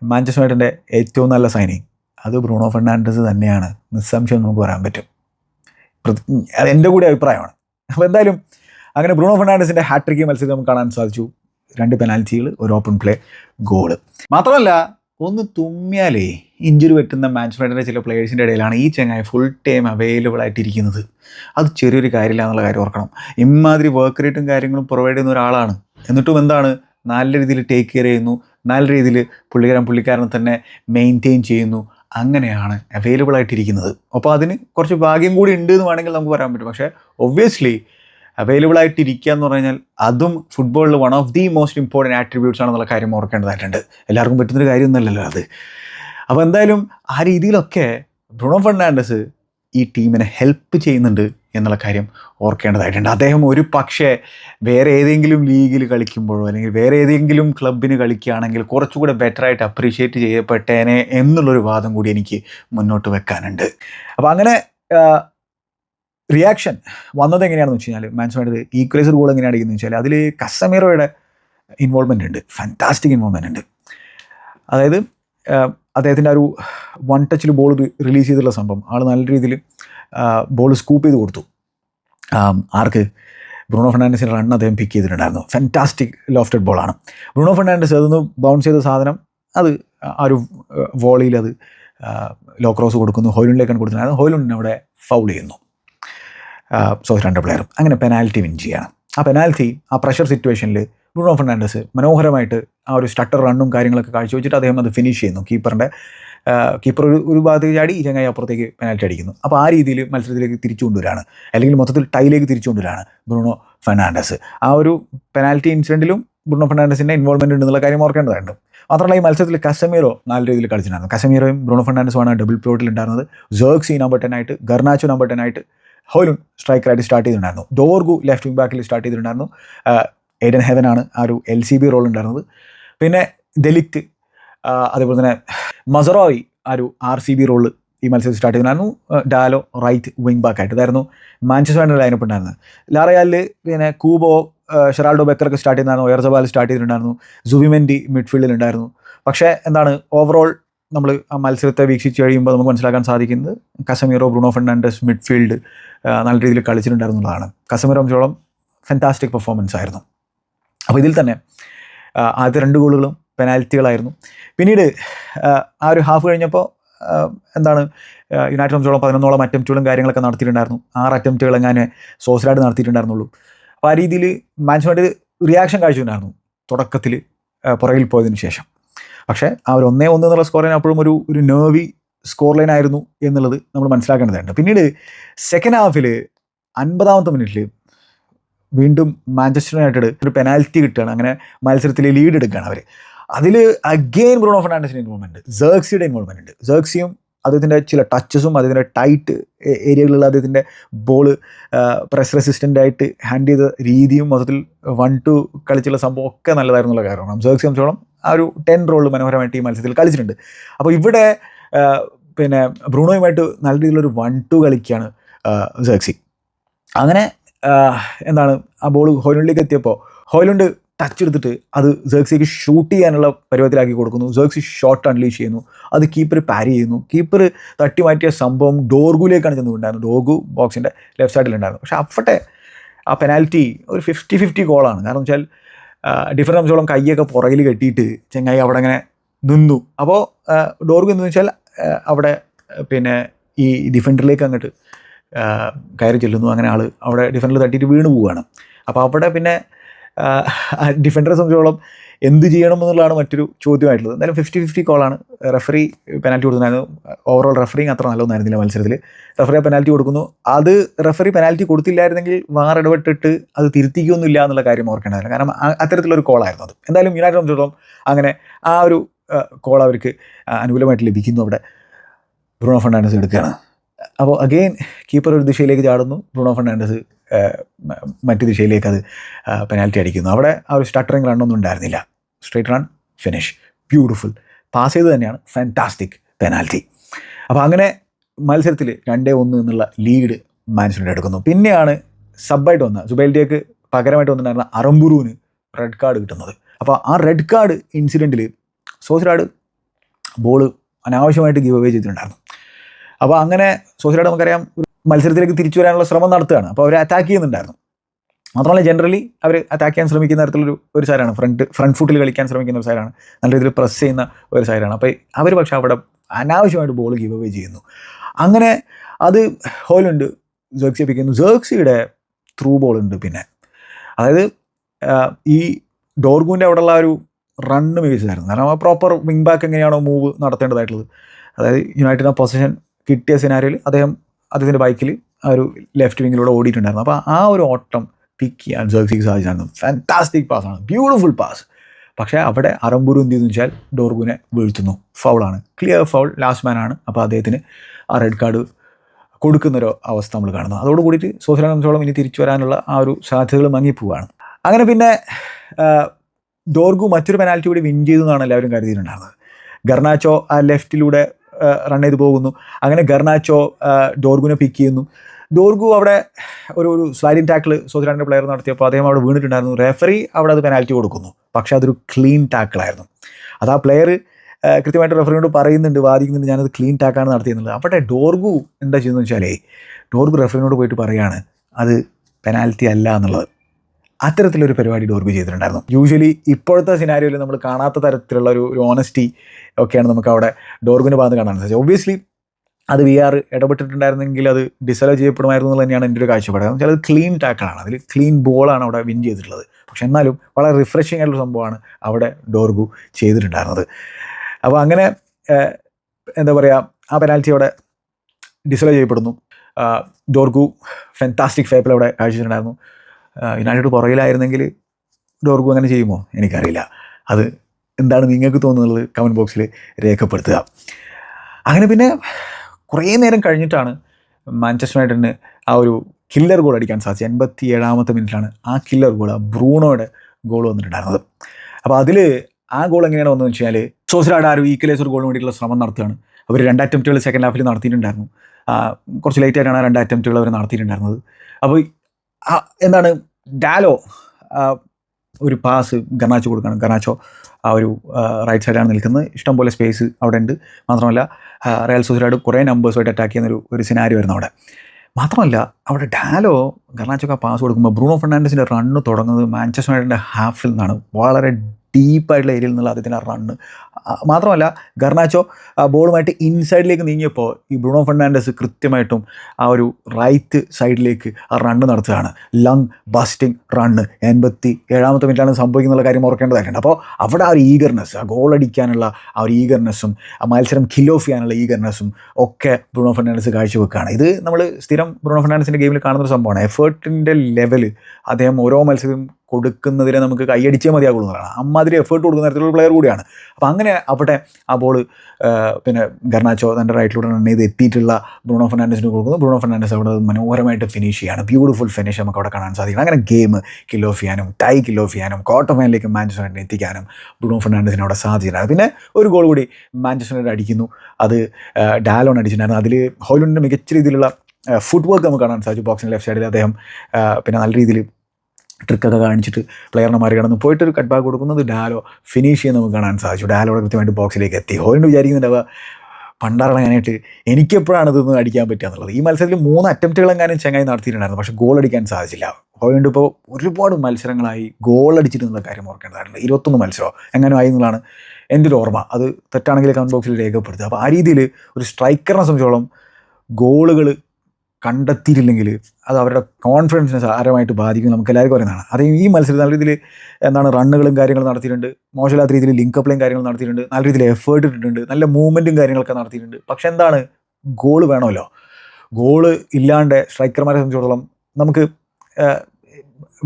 മാഞ്ചസ്റ്റർ യുണൈറ്റഡിന്റെ ഏറ്റവും നല്ല സൈനിങ് അത് ബ്രൂണോ ഫെർണാണ്ടസ് തന്നെയാണ്. നിസ്സംശയം നമുക്ക് പറയാൻ പറ്റും. അത് എന്റെ കൂടി അഭിപ്രായമാണ്. അപ്പോൾ എന്തായാലും അങ്ങനെ ബ്രൂണോ ഫെർണാണ്ടസിന്റെ ഹാട്രിക്ക് മത്സരം നമുക്ക് കാണാൻ സാധിച്ചു. രണ്ട് പെനാൽറ്റികൾ ഒരു ഓപ്പൺ പ്ലേ ഗോൾ മാത്രമല്ല ഒന്ന് തുമ്മിയാലേ ഇഞ്ചുറി പറ്റുന്ന യുണൈറ്റഡിന്റെ ചില പ്ലേയേഴ്സിന്റെ ഇടയിലാണ് ഈ ചെങ്ങായി ഫുൾ ടൈം അവൈലബിൾ ആയിട്ടിരിക്കുന്നത്. അത് ചെറിയൊരു കാര്യമില്ല എന്നുള്ള കാര്യം ഓർക്കണം. ഇമാതിരി വർക്ക് റേറ്റും കാര്യങ്ങളും പ്രൊവൈഡ് ചെയ്യുന്ന ഒരാളാണ്. എന്നിട്ടും എന്താണ്? നല്ല രീതിയിൽ ടേക്ക് കെയർ ചെയ്യുന്നു. നല്ല രീതിയിൽ പുള്ളിക്കാരൻ പുള്ളിക്കാരനെ തന്നെ മെയിന്റെയിൻ ചെയ്യുന്നു. അങ്ങനെയാണ് അവൈലബിൾ ആയിട്ടിരിക്കുന്നത്. അപ്പോൾ അതിന് കുറച്ച് ഭാഗ്യം കൂടി ഉണ്ട് എന്ന് വേണമെങ്കിൽ നമുക്ക് പറയാൻ പറ്റും. പക്ഷേ ഒബ്വിയസ്ലി അവൈലബിൾ ആയിട്ടിരിക്കുക എന്ന് പറഞ്ഞാൽ അതും ഫുട്ബോളിൽ one of the most important attributes ആണെന്നുള്ള കാര്യം ഓർക്കേണ്ടതായിട്ടുണ്ട്. എല്ലാവർക്കും പറ്റുന്നൊരു കാര്യമൊന്നുമല്ലല്ലോ അത്. അപ്പോൾ എന്തായാലും ആ രീതിയിലൊക്കെ ബ്രുണോ ഫെർണാണ്ടസ് ഈ ടീമിനെ ഹെൽപ്പ് ചെയ്യുന്നുണ്ട് എന്നുള്ള കാര്യം ഓർക്കേണ്ടതായിട്ടുണ്ട്. അദ്ദേഹം ഒരു പക്ഷേ വേറെ ഏതെങ്കിലും ലീഗിൽ കളിക്കുമ്പോഴോ അല്ലെങ്കിൽ വേറെ ഏതെങ്കിലും ക്ലബിന് കളിക്കുകയാണെങ്കിൽ കുറച്ചുകൂടെ ബെറ്ററായിട്ട് അപ്രീഷിയേറ്റ് ചെയ്യപ്പെട്ടേനെ എന്നുള്ളൊരു വാദം കൂടി എനിക്ക് മുന്നോട്ട് വെക്കാനുണ്ട്. അപ്പോൾ അങ്ങനെ റിയാക്ഷൻ വന്നത് എങ്ങനെയാണെന്ന് വെച്ച് കഴിഞ്ഞാൽ മാൻസുമായിട്ട് ഈക്വലൈസർ ഗോൾ എങ്ങനെയാണ് അടിക്കുന്നത് വെച്ചാൽ അതിൽ കസമീറോയുടെ ഇൻവോൾവ്മെന്റ് ഉണ്ട്. ഫാന്റാസ്റ്റിക് ഇൻവോൾവ്മെന്റ് ഉണ്ട്. അതായത് അദ്ദേഹത്തിന്റെ ഒരു വൺ ടച്ചിൽ ബോൾ റിലീസ് ചെയ്തിട്ടുള്ള സംഭവം. ആൾ നല്ല രീതിയിൽ ബോൾ സ്കൂപ്പ് ചെയ്ത് കൊടുത്തു. ആർക്ക്? ബ്രൂണോ ഫെർണാണ്ടസിന്റെ റൺ അദ്ദേഹം പിക്ക് ചെയ്തിട്ടുണ്ടായിരുന്നു. ഫാന്റാസ്റ്റിക് ലോഫ്റ്റഡ് ബോളാണ് ബ്രൂണോ ഫെർണാണ്ടസ് അതൊന്ന് ബൗൺസ് ചെയ്ത സാധനം അത് ആ ഒരു വോളിയിൽ അത് ലോ ക്രോസ് കൊടുക്കുന്നു. ഹോയിലുണ്ടിലേക്കാണ് കൊടുത്തിട്ടുണ്ടായിരുന്നു ഹോയിലുണ്ടിനെ അവിടെ ഫൗൾ ചെയ്യുന്നു. സോ രണ്ട് പ്ലെയറും അങ്ങനെ പെനാൽറ്റി വിൻ ചെയ്യാണ്. ആ പെനാൽറ്റി ആ പ്രഷർ സിറ്റുവേഷനിൽ ബ്രൂണോ ഫെർണാണ്ടസ് മനോഹരമായിട്ട് ആ ഒരു സ്റ്റട്ടർ റണ്ണും കാര്യങ്ങളൊക്കെ കാഴ്ചവെച്ചിട്ട് അദ്ദേഹം അത് ഫിനിഷ് ചെയ്യുന്നു. കീപ്പറിന്റെ കീപ്പർ ഒരു ഒരു ഭാഗത്തേക്ക് ചാടി ചങ്ങായി അപ്പുറത്തേക്ക് പെനാൽറ്റി അടിക്കുന്നു. അപ്പോൾ ആ രീതിയിൽ മത്സരത്തിലേക്ക് തിരിച്ചു കൊണ്ടുവരാണ്. അല്ലെങ്കിൽ മൊത്തത്തിൽ ടൈലേക്ക് തിരിച്ചു കൊണ്ടുവരാണ് ബ്രൂണോ ഫെർണാണ്ടസ്. ആ ഒരു പെനാൽറ്റി ഇൻസിഡന്റിലും ബ്രൂണോ ഫെർണാണ്ടസിന്റെ ഇൻവോൾവ്മെന്റ് ഉണ്ടെന്നുള്ള കാര്യം ഓർക്കേണ്ടതായിട്ടുണ്ട് മാത്രമല്ല ഈ മത്സരത്തിൽ കസമീറോ നല്ല രീതിയിൽ കളിച്ചിട്ടുണ്ടായിരുന്നു. കസമീറോയും ബ്രൂണോ ഫെർണാണ്ടസുമാണ് ഡബിൾ പ്ലോട്ടിൽ ഉണ്ടായിരുന്നത്. ജേർക്സി നമ്പർ ടെൻ ആയിട്ട് ഗർണാച്ചു നമ്പർ ടെൻ ആയിട്ട് ഹോലുൻ സ്ട്രൈക്കറായിട്ട് സ്റ്റാർട്ട് ചെയ്തിട്ടുണ്ടായിരുന്നു. ഡോർഗു ലെഫ്റ്റ് വിങ് ബാക്കിൽ സ്റ്റാർട്ട് ചെയ്തിട്ടുണ്ടായിരുന്നു. എയ്ഡൻ ഹെവനാണ് ആ ഒരു എൽ സി ബി റോൾ ഉണ്ടായിരുന്നത്. പിന്നെ ദലിറ്റ് അതേപോലെ തന്നെ മസറോയി ആ ഒരു ആർ സി ബി റോൾ ഈ മത്സരത്തിൽ സ്റ്റാർട്ട് ചെയ്തിട്ടുണ്ടായിരുന്നു. ഡാലോ റൈറ്റ് വിങ് ബാക്ക് ആയിട്ട്. ഇതായിരുന്നു മാഞ്ചസ്റ്റർ യുണൈറ്റഡ് ലൈനപ്പ് ഉണ്ടായിരുന്നത്. ലാറയാലിൽ പിന്നെ കൂബോ ഷെറാൾഡോ ബെക്കറൊക്കെ സ്റ്റാർട്ട് ചെയ്തിട്ടുണ്ടായിരുന്നു. ഒയർസബാൽ സ്റ്റാർട്ട് ചെയ്തിട്ടുണ്ടായിരുന്നു. സുവിമെൻഡി മിഡ്ഫീൽഡിൽ ഉണ്ടായിരുന്നു. പക്ഷേ എന്താണ് ഓവറോൾ നമ്മൾ ആ മത്സരത്തെ വീക്ഷിച്ച് കഴിയുമ്പോൾ നമുക്ക് മനസ്സിലാക്കാൻ സാധിക്കുന്നത് കസമീറോ ബ്രൂണോ ഫെർണാണ്ടസ് മിഡ്ഫീൽഡ് നല്ല രീതിയിൽ കളിച്ചിട്ടുണ്ടായിരുന്നുള്ളതാണ് കസമീറോ ചോളം ഫെന്റാസ്റ്റിക് പെർഫോമൻസ് ആയിരുന്നു. അപ്പോൾ ഇതിൽ തന്നെ ആദ്യത്തെ രണ്ട് ഗോളുകളും പെനാൽറ്റികളായിരുന്നു പിന്നീട് ആ, ഒരു ഹാഫ് കഴിഞ്ഞപ്പോൾ എന്താണ് യുണൈറ്റഡ് സംബന്ധിച്ചോളം പതിനൊന്നോളം അറ്റംപ്റ്റുകളും കാര്യങ്ങളൊക്കെ നടത്തിയിട്ടുണ്ടായിരുന്നു. ആറ് അറ്റംപ്റ്റുകൾ എങ്ങനെ സോസിലായിട്ട് നടത്തിയിട്ടുണ്ടായിരുന്നുള്ളൂ. അപ്പോൾ ആ രീതിയിൽ മാനേജ്മെന്റ് റിയാക്ഷൻ കാഴ്ചയുണ്ടായിരുന്നു തുടക്കത്തിൽ പുറകിൽ പോയതിന് ശേഷം. പക്ഷേ ആ ഒരു ഒന്നേ ഒന്ന് എന്നുള്ള സ്കോർ അപ്പോഴും ഒരു ഒരു നേവി സ്കോർ ലൈൻ ആയിരുന്നു എന്നുള്ളത് നമ്മൾ മനസ്സിലാക്കേണ്ടതുണ്ട്. പിന്നീട് സെക്കൻഡ് ഹാഫിൽ അൻപതാമത്തെ മിനിറ്റിൽ വീണ്ടും മാഞ്ചസ്റ്റർ യുണൈറ്റഡ് ഒരു പെനാൽറ്റി കിട്ടുകയാണ്. അങ്ങനെ മത്സരത്തിൽ ലീഡ് എടുക്കുകയാണ് അവർ അതിൽ അഗെയിൻ ബ്രൂണോ ഫെർണാണ്ടസിന്റെ ഇൻവോൾവ്മെന്റ് ജേർക്സിയുടെ ഇൻവോൾവ്മെന്റ് ഉണ്ട്. ജേർക്സിയും അദ്ദേഹത്തിന്റെ ചില ടച്ചസും അദ്ദേഹത്തിന്റെ ടൈറ്റ് ഏരിയകളിലുള്ള അദ്ദേഹത്തിന്റെ ബോൾ പ്രസ് റെസിസ്റ്റന്റ് ആയിട്ട് ഹാൻഡ് ചെയ്ത രീതിയും മൊത്തത്തിൽ വൺ ടു കളിച്ചുള്ള സംഭവം ഒക്കെ നല്ലതായിരുന്നുള്ള കാരണം. ജേർക്സി സംബന്ധിച്ചോളം ആ ഒരു ടെൻ റോൾ മനോഹരമായിട്ട് ഈ മത്സരത്തിൽ കളിച്ചിട്ടുണ്ട്. അപ്പോൾ ഇവിടെ പിന്നെ ബ്രൂണോയുമായിട്ട് നല്ല രീതിയിലൊരു വൺ ടു കളിക്കുകയാണ് സെക്സി അങ്ങനെ എന്താണ് ആ ബോൾ ഹോയിലുണ്ടിലേക്ക് എത്തിയപ്പോൾ ഹോയിലുണ്ട് ടച്ച് എടുത്തിട്ട് അത് സെക്സിക്ക് ഷൂട്ട് ചെയ്യാനുള്ള പരുവത്തിലാക്കി കൊടുക്കുന്നു. സെക്സി ഷോട്ട് അൺലീഷ് ചെയ്യുന്നു. അത് കീപ്പർ പാരി ചെയ്യുന്നു. കീപ്പർ തട്ടി മാറ്റിയ സംഭവം ഡോർഗുലേക്കാണ് ചെന്നുണ്ടായിരുന്നു ഡോർഗു ബോക്സിന്റെ ലെഫ്റ്റ് സൈഡിലുണ്ടായിരുന്നു പക്ഷേ അപ്പട്ടെ ആ പെനാൽറ്റി ഒരു ഫിഫ്റ്റി ഫിഫ്റ്റി ഗോളാണ് കാരണം വെച്ചാൽ ഡിഫറൻസ് സംബന്ധിച്ചോളം കൈയൊക്കെ പുറകിൽ കെട്ടിയിട്ട് ചെങ്ങായി അവിടെ അങ്ങനെ നിന്നു. അപ്പോൾ ഡോർഗ് എന്ന് വെച്ചാൽ അവിടെ പിന്നെ ഈ ഡിഫൻഡറിലേക്ക് അങ്ങോട്ട് കയറി ചെല്ലുന്നു. അങ്ങനെ ആൾ അവിടെ ഡിഫൻഡറിൽ തട്ടിയിട്ട് വീണ് പോവുകയാണ്. അപ്പോൾ അവിടെ പിന്നെ ഡിഫൻഡറെ സംബന്ധിച്ചോളം എന്ത് ചെയ്യണം എന്നുള്ളതാണ് മറ്റൊരു ചോദ്യമായിട്ടുള്ളത്. എന്തായാലും ഫിഫ്റ്റി ഫിഫ്റ്റി കോളാണ് റെഫറി പെനാൽറ്റി കൊടുക്കുന്നായിരുന്നു ഓവറോൾ റെഫറിങ് അത്ര നല്ലതൊന്നായിരുന്നില്ല മത്സരത്തിൽ റെഫറി പെനാൽറ്റി കൊടുക്കുന്നു. അത് റെഫറി പെനാൽറ്റി കൊടുത്തില്ലായിരുന്നെങ്കിൽ വാർ ഇടപെട്ടിട്ട് അത് തിരുത്തിക്കൊന്നുമില്ല എന്നുള്ള കാര്യം ഓർക്കേണ്ടതായിരുന്നു കാരണം അത്തരത്തിലൊരു കോളായിരുന്നു അത്. എന്തായാലും യുണൈറ്റഡ് സംബന്ധിച്ചിടത്തോളം അങ്ങനെ ആ ഒരു കോൾ അവർക്ക് അനുകൂലമായിട്ട് ലഭിക്കുന്നു അവിടെ. ബ്രൂണോ ഫെർണാണ്ടസ് എടുക്കുകയാണ്. അപ്പോൾ അഗെയിൻ കീപ്പർ ഒരു ദിശയിലേക്ക് ചാടുന്നു. ബ്രൂണോ ഫെർണാണ്ടസ് മറ്റു ദിശയിലേക്ക് അത് പെനാൽറ്റി അടിക്കുന്നു. അവിടെ ആ ഒരു സ്റ്റട്ടറിങ് റണ്ണൊന്നും ഉണ്ടായിരുന്നില്ല. Straight run finish beautiful pass ചെയ്ത് തന്നെയാണ്. ഫാന്റാസ്റ്റിക് പെനാൽറ്റി അപ്പോൾ അങ്ങനെ മത്സരത്തിൽ രണ്ടേ ഒന്ന് എന്നുള്ള ലീഡ് മാനേജ്മെന്റ് എടുക്കുന്നു. പിന്നെയാണ് സബ്ബായിട്ട് വന്ന സുബൈൽഡിയക്ക് പകരമായിട്ട് വന്നിട്ടുണ്ടായിരുന്ന അറമ്പുരുവിന് റെഡ് കാർഡ് കിട്ടുന്നത്. അപ്പോൾ ആ റെഡ് കാർഡ് ഇൻസിഡന്റിൽ സോസിരാട് ബോൾ അനാവശ്യമായിട്ട് ഗീവ് അവേ ചെയ്തിട്ടുണ്ടായിരുന്നു. അപ്പോൾ അങ്ങനെ സോസിരാട് നമുക്കറിയാം മത്സരത്തിലേക്ക് തിരിച്ചു വരാനുള്ള ശ്രമം നടത്തുകയാണ്. അപ്പോൾ അവർ അറ്റാക്ക് ചെയ്യുന്നുണ്ടായിരുന്നു. മാത്രമല്ല ജനറലി അവർ അറ്റാക്ക് ചെയ്യാൻ ശ്രമിക്കുന്ന തരത്തിലൊരു ഒരു സൈഡാണ് ഫ്രണ്ട് ഫ്രണ്ട് ഫുട്ടിൽ കളിക്കാൻ ശ്രമിക്കുന്ന ഒരു സൈഡാണ് നല്ല രീതിയിൽ പ്രസ് ചെയ്യുന്ന ഒരു സൈഡാണ് അപ്പോൾ അവർ പക്ഷേ അവിടെ അനാവശ്യമായിട്ട് ബോൾ ഗീവ് അവേ ചെയ്യുന്നു. അങ്ങനെ അത് ഹോലുണ്ട് ജേർക്സി പിക്കുന്നു ജേർക്സിയുടെ ത്രൂ ബോൾ ഉണ്ട് പിന്നെ. അതായത് ഈ ഡോർഗുവിന്റെ അവിടെയുള്ള ഒരു റണ്ണ് മികച്ചതായിരുന്നു കാരണം ആ പ്രോപ്പർ വിങ് ബാക്ക് എങ്ങനെയാണോ മൂവ് നടത്തേണ്ടതായിട്ടുള്ളത്. അതായത് യുണൈറ്റഡ് ആ പൊസിഷൻ കിട്ടിയ സിനാരിയിൽ അദ്ദേഹം അദ്ദേഹത്തിന്റെ ബൈക്കിൽ ആ ഒരു ലെഫ്റ്റ് വിങ്ങിലൂടെ ഓടിയിട്ടുണ്ടായിരുന്നു. അപ്പോൾ ആ ഒരു ഓട്ടം പിക്ക് ചെയ്യാൻ ജേർസിക്ക് സാധിച്ചായിരുന്നു ഫാന്റാസ്റ്റിക് പാസ്സാണ് ബ്യൂട്ടിഫുൾ പാസ് പക്ഷേ അവിടെ അറമ്പൂർ എന്ത് ചെയ്തെന്ന് വെച്ചാൽ ഡോർഗുനെ വീഴ്ത്തുന്നു. ഫൗളാണ് ക്ലിയർ ഫൗൾ ലാസ്റ്റ് മാനാണ് അപ്പോൾ അദ്ദേഹത്തിന് ആ റെഡ് കാർഡ് കൊടുക്കുന്നൊരു അവസ്ഥ നമ്മൾ കാണുന്നു. അതോട് സോഷ്യൽ സംബന്ധിച്ചോളം ഇനി തിരിച്ചു വരാനുള്ള ആ ഒരു സാധ്യതകൾ മങ്ങിപ്പോവാണ് അങ്ങനെ പിന്നെ ഡോർഗു മറ്റൊരു പെനാൽറ്റി കൂടി വിൻ ചെയ്തു എന്നാണ് എല്ലാവരും കരുതിയിട്ടുണ്ടായിരുന്നത്. ഗർണാച്ചോ ആ ലെഫ്റ്റിലൂടെ റൺ ചെയ്ത് പോകുന്നു. അങ്ങനെ ഗർണാച്ചോ ഡോർഗുനെ പിക്ക് ചെയ്യുന്നു. ഡോർഗു അവിടെ ഒരു ഒരു സ്ലൈഡിംഗ് ടാക്കിൾ സോസിലാൻഡിന്റെ പ്ലെയർ നടത്തിയപ്പോൾ അദ്ദേഹം അവിടെ വീണിട്ടുണ്ടായിരുന്നു. റെഫറി അവിടെ അത് പെനാൽറ്റി കൊടുക്കുന്നു. പക്ഷേ അതൊരു ക്ലീൻ ടാക്കിളായിരുന്നു അത് ആ പ്ലെയർ കൃത്യമായിട്ട് റെഫറിനോട് പറയുന്നുണ്ട് വാദിക്കുന്നുണ്ട് ഞാനത് ക്ലീൻ ടാക്കാണ് നടത്തിയെന്നുള്ളത് അവിടെ ഡോർഗു എന്താ ചെയ്യുന്നത് വെച്ചാലേ ഡോർഗു റെഫറിനോട് പോയിട്ട് പറയുകയാണ് അത് പെനാൽറ്റി അല്ല എന്നുള്ളത്. അത്തരത്തിലൊരു പരിപാടി ഡോർഗു ചെയ്തിട്ടുണ്ടായിരുന്നു. യൂഷ്വലി ഇപ്പോഴത്തെ സിനാരിയോയിൽ നമ്മൾ കാണാത്ത തരത്തിലുള്ള ഒരു ഓണസ്റ്റി ഒക്കെയാണ് നമുക്ക് അവിടെ ഡോർഗുവിന്റെ ഭാഗത്ത് കാണാൻ സാധിച്ചത്. ഒബ്വിയസ്ലി അത് വി ആർ ഇടപെട്ടിട്ടുണ്ടായിരുന്നെങ്കിൽ അത് ഡിസലോ ചെയ്യപ്പെടുമായിരുന്നു തന്നെയാണ് എന്റെ ഒരു കാഴ്ചപ്പാട്. എന്ന് വെച്ചാൽ അത് ക്ലീൻ ടാക്കിളാണ് അതിൽ ക്ലീൻ ബോളാണ് അവിടെ വിൻ ചെയ്തിട്ടുള്ളത്. പക്ഷെ എന്നാലും വളരെ റിഫ്രഷിംഗ് ആയിട്ടുള്ള സംഭവമാണ് അവിടെ ഡോർഗു ചെയ്തിട്ടുണ്ടായിരുന്നത്. അപ്പോൾ അങ്ങനെ എന്താ പറയുക ആ പെനാൽറ്റി അവിടെ ഡിസലോ ചെയ്യപ്പെടുന്നു. ഡോർഗു ഫെന്റാസ്റ്റിക് ഫേപ്പിൽ അവിടെ കാഴ്ചിട്ടുണ്ടായിരുന്നു യുണൈറ്റഡ് പുറകിലായിരുന്നെങ്കിൽ ഡോർഗു അങ്ങനെ ചെയ്യുമോ? എനിക്കറിയില്ല. അത് എന്താണ് നിങ്ങൾക്ക് തോന്നുന്നത്? കമന്റ് ബോക്സിൽ രേഖപ്പെടുത്തുക. അങ്ങനെ പിന്നെ കുറേ നേരം കഴിഞ്ഞിട്ടാണ് മാഞ്ചസ്റ്റർ യുണൈറ്റഡിന് ആ ഒരു കില്ലർ ഗോൾ അടിക്കാൻ സാധിച്ചത്. എൺപത്തി ഏഴാമത്തെ മിനിറ്റിലാണ് ആ കില്ലർ ഗോൾ ബ്രൂണോയുടെ ഗോൾ വന്നിട്ടുണ്ടായിരുന്നത്. അപ്പോൾ അതിൽ ആ ഗോൾ എങ്ങനെയാണ് വന്നതെന്ന് വെച്ചാൽ സോസിലാട് ആ ഒരു ഈക്വലൈസർ ഗോളിന് വേണ്ടിയിട്ടുള്ള ശ്രമം നടത്തുകയാണ്. അവർ രണ്ട് അറ്റംപ്റ്റുകൾ സെക്കൻഡ് ഹാഫിൽ നടത്തിയിട്ടുണ്ടായിരുന്നു. കുറച്ച് ലേറ്റ് ആയിട്ടാണ് ആ രണ്ട് അറ്റംപ്റ്റുകൾ അവർ നടത്തിയിട്ടുണ്ടായിരുന്നത്. അപ്പോൾ എന്താണ് ഡാലോ ആ, ഒരു പാസ് ഗർണാച്ചോ കൊടുക്കണം. ഗർണാച്ചോ ആ ഒരു റൈറ്റ് സൈഡാണ് നിൽക്കുന്നത്. ഇഷ്ടംപോലെ സ്പേസ് അവിടെ ഉണ്ട്. മാത്രമല്ല റയൽ സോസിലാഡ് കുറേ നമ്പേഴ്സുമായിട്ട് അറ്റാക്ക് ചെയ്യുന്ന ഒരു ഒരു സിനാരി വരുന്നു അവിടെ. മാത്രമല്ല അവിടെ ഡാലോ ഗർണാച്ചോക്ക് പാസ് കൊടുക്കുമ്പോൾ ബ്രൂണോ ഫെർണാണ്ടസിന്റെ റണ്ണ് തുടങ്ങുന്നത് മാഞ്ചസ്റ്റർ യുണൈറ്റഡിന്റെ ഹാഫിൽ നിന്നാണ്. വളരെ ഡീപ്പായിട്ടുള്ള ഏരിയയിൽ നിന്നുള്ള അദ്ദേഹത്തിന്റെ റണ്ണ് മാത്രമല്ല ഗർണാച്ചോ ബോളുമായിട്ട് ഇൻസൈഡിലേക്ക് നീങ്ങിയപ്പോൾ ഈ ബ്രൂണോ ഫെർണാണ്ടസ് കൃത്യമായിട്ടും ആ ഒരു റൈറ്റ് സൈഡിലേക്ക് ആ റണ്ണ് നടത്തുകയാണ്. ലങ് ബസ്റ്റിംഗ് റണ്ണ് എൺപത്തി ഏഴാമത്തെ മിനിറ്റാണ് സംഭവിക്കുന്നുള്ള കാര്യം ഓർക്കേണ്ടതായിട്ടുണ്ട്. അപ്പോൾ അവിടെ ആ ഒരു ഈഗർനെസ് ആ ഗോൾ അടിക്കാനുള്ള ആ ഒരു ഈഗർനെസ്സും ആ മത്സരം കിൽ ഓഫ് ചെയ്യാനുള്ള ഈഗർനെസ്സും ഒക്കെ ബ്രൂണോ ഫെർണാണ്ടസ് കാഴ്ചവെക്കുകയാണ്. ഇത് നമ്മൾ സ്ഥിരം ബ്രൂണോ ഫെർണാണ്ടസിന്റെ ഗെയിമിൽ കാണുന്ന ഒരു സംഭവമാണ്. എഫേർട്ടിന്റെ ലെവൽ അദ്ദേഹം ഓരോ മത്സരവും കൊടുക്കുന്നതിനെ നമുക്ക് കൈയടിച്ചേ മതിയാകുള്ളൂ എന്നാണ് അമ്മാതിരി എഫേർട്ട് കൊടുക്കുന്ന തരത്തിലുള്ള പ്ലെയർ കൂടിയാണ്. അപ്പോൾ അങ്ങനെ അവിടെ ആ ബോൾ പിന്നെ ഗർണാച്ചോ തന്റെ റൈറ്റിലൂടെ തന്നെ ഇത് എത്തിയിട്ടുള്ള ബ്രൂണോ ഫെർണാണ്ടസിന് കൊടുക്കുന്നു. ബ്രൂണോ ഫെർണാണ്ടസ് അവിടെ മനോഹരമായിട്ട് ഫിനിഷ് ചെയ്യാണ്. ബ്യൂട്ടിഫുൾ ഫിനിഷ് നമുക്ക് അവിടെ കാണാൻ സാധിക്കണം അങ്ങനെ ഗെയിം ഓഫ് ചെയ്യാനും ടൈ കിൽ ഓഫ് ചെയ്യാനും ക്വാർട്ടർ ഫൈനലിലേക്ക് മാഞ്ചസ്റ്റർ യുണൈറ്റഡിനെ എത്തിക്കാനും ബ്രൂണോ ഫെർണാണ്ടസിന് അവിടെ സാധിച്ചിട്ടുണ്ട് പിന്നെ ഒരു ഗോൾ കൂടി മാഞ്ചസ്റ്റർ അടിക്കുന്നു. അത് ഡാലോൺ അടിച്ചിട്ടുണ്ടായിരുന്നു. അതിൽ ഹോയിലുണ്ടിന്റെ മികച്ച രീതിയിലുള്ള ഫുട് വർക്ക് നമുക്ക് കാണാൻ സാധിച്ചു. ബോക്സിന്റെ ലെഫ്റ്റ് സൈഡിൽ അദ്ദേഹം പിന്നെ നല്ല രീതിയിൽ ട്രിക്കൊക്കെ കാണിച്ചിട്ട് പ്ലെയറിനെ മറികടന്ന് പോയിട്ട് ഒരു കട്ട് ബാക്ക് കൊടുക്കുന്നത് ഡാലോ. ഫിനിഷ് ചെയ്യുന്ന നമുക്ക് കാണാൻ സാധിച്ചു. ഡാലോടെ കൃത്യമായിട്ട് ബോക്സിലേക്ക് എത്തി. ഹോയിലുണ്ട് വിചാരിക്കുന്നുണ്ടാവുക പണ്ടാറങ്ങാനായിട്ട് എനിക്കെപ്പോഴാണ് ഇതൊന്നും അടിക്കാൻ പറ്റുക എന്നുള്ളത്. ഈ മത്സരത്തിൽ മൂന്ന് അറ്റംപ്റ്റുകളെങ്ങാനും ചെങ്ങായി നടത്തിയിട്ടുണ്ടായിരുന്നു. പക്ഷേ ഗോൾ അടിക്കാൻ സാധിച്ചില്ല. ഹോയിലുണ്ട് ഇപ്പോൾ ഒരുപാട് മത്സരങ്ങളായി ഗോൾ അടിച്ചിട്ടുള്ള കാര്യം ഓർക്കേണ്ടതായിട്ടുണ്ട്. ഇരുപത്തൊന്ന് മത്സരമോ എങ്ങനെ ആയി എന്നുള്ളതാണ് എന്റെ ഒരു ഓർമ്മ. അത് തെറ്റാണെങ്കിൽ കമന്റ് ബോക്സിൽ രേഖപ്പെടുത്തുക. അപ്പോൾ ആ രീതിയിൽ ഒരു സ്ട്രൈക്കറിനെ സംബന്ധിച്ചോളം ഗോളുകൾ കണ്ടെത്തിയിട്ടില്ലെങ്കിൽ അത് അവരുടെ കോൺഫിഡൻസിനെ സാരമായിട്ട് ബാധിക്കും നമുക്ക് എല്ലാവർക്കും അറിയുന്നതാണ്. അത് ഈ മത്സരത്തിൽ നല്ല രീതിയിൽ എന്താണ് റണ്ണുകളും കാര്യങ്ങളും നടത്തിയിട്ടുണ്ട്. മോശമില്ലാത്ത രീതിയിൽ ലിങ്ക് അപ്ലൈയും കാര്യങ്ങളും നടത്തിയിട്ടുണ്ട്. നല്ല രീതിയിൽ എഫേർട്ട് ഇട്ടിട്ടുണ്ട്. നല്ല മൂവ്മെന്റും കാര്യങ്ങളൊക്കെ നടത്തിയിട്ടുണ്ട്. പക്ഷെ എന്താണ്? ഗോൾ വേണമല്ലോ. ഗോൾ ഇല്ലാണ്ട് സ്ട്രൈക്കർമാരെ സംബന്ധിച്ചിടത്തോളം നമുക്ക്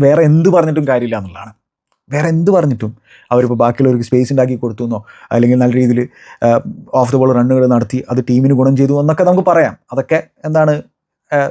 വേറെ എന്ത് പറഞ്ഞിട്ടും കാര്യമില്ല എന്നുള്ളതാണ്. വേറെ എന്ത് പറഞ്ഞിട്ടും അവരിപ്പോൾ ബാക്കിയുള്ളവർക്ക് സ്പേസ് ഉണ്ടാക്കി കൊടുത്തു എന്നോ അല്ലെങ്കിൽ നല്ല രീതിയിൽ ഓഫ് ദ ബോൾ റണ്ണുകൾ നടത്തി അത് ടീമിന് ഗുണം ചെയ്തു എന്നൊക്കെ നമുക്ക് പറയാം. അതൊക്കെ എന്താണ്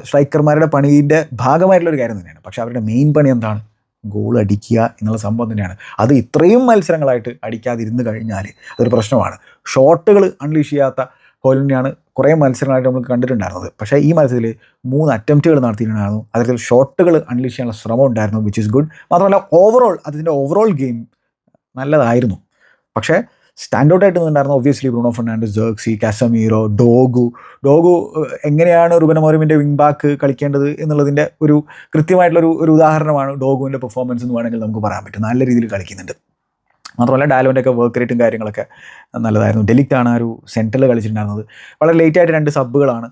സ്ട്രൈക്കർമാരുടെ പണിയുടെ ഭാഗമായിട്ടുള്ള ഒരു കാര്യം തന്നെയാണ്. പക്ഷേ അവരുടെ മെയിൻ പണി എന്താണ്? ഗോൾ അടിക്കുക എന്നുള്ള സംഭവം തന്നെയാണ്. അത് ഇത്രയും മത്സരങ്ങളായിട്ട് അടിക്കാതിരുന്ന് കഴിഞ്ഞാൽ അതൊരു പ്രശ്നമാണ്. ഷോട്ടുകൾ അൺലീഷ് ചെയ്യാത്ത ഹോലിനെയാണ് കുറേ മത്സരങ്ങളായിട്ട് നമ്മൾ കണ്ടിട്ടുണ്ടായിരുന്നത്. പക്ഷേ ഈ മത്സരത്തിൽ മൂന്ന് അറ്റംപ്റ്റുകൾ നടത്തിയിട്ടുണ്ടായിരുന്നു. അതിൽ ഷോട്ടുകൾ അൺലീഷ് ചെയ്യാനുള്ള ശ്രമം ഉണ്ടായിരുന്നു വിച്ച് ഇസ് ഗുഡ് മാത്രമല്ല ഓവറോൾ അതിന്റെ ഓവറോൾ ഗെയിം നല്ലതായിരുന്നു. പക്ഷേ സ്റ്റാൻഡ് ഔട്ട് ആയിട്ട് നിന്നുണ്ടായിരുന്നു obviously Bruno Fernandes Zirkzee Casemiro Dorgu. Dorgu എങ്ങനെയാണ് റുബൻ മോറിമിന്റെ വിങ് ബാക്ക് കളിക്കേണ്ടത് എന്നുള്ളതിന്റെ ഒരു കൃത്യമായിട്ടുള്ളൊരു ഒരു ഉദാഹരണമാണ് ഡോഗുവിന്റെ പെർഫോമൻസ് എന്ന് വേണമെങ്കിൽ നമുക്ക് പറയാൻ പറ്റും. നല്ല രീതിയിൽ കളിക്കുന്നുണ്ട്. മാത്രമല്ല ഡാലോന്റെ ഒക്കെ വർക്ക് റേറ്റും കാര്യങ്ങളൊക്കെ നല്ലതായിരുന്നു. ഡെലിക്റ്റാണ് ആ ഒരു സെന്ററിൽ കളിച്ചിട്ടുണ്ടായിരുന്നത്. വളരെ ലേറ്റ് ആയിട്ട് രണ്ട് സബ്ബുകളാണ്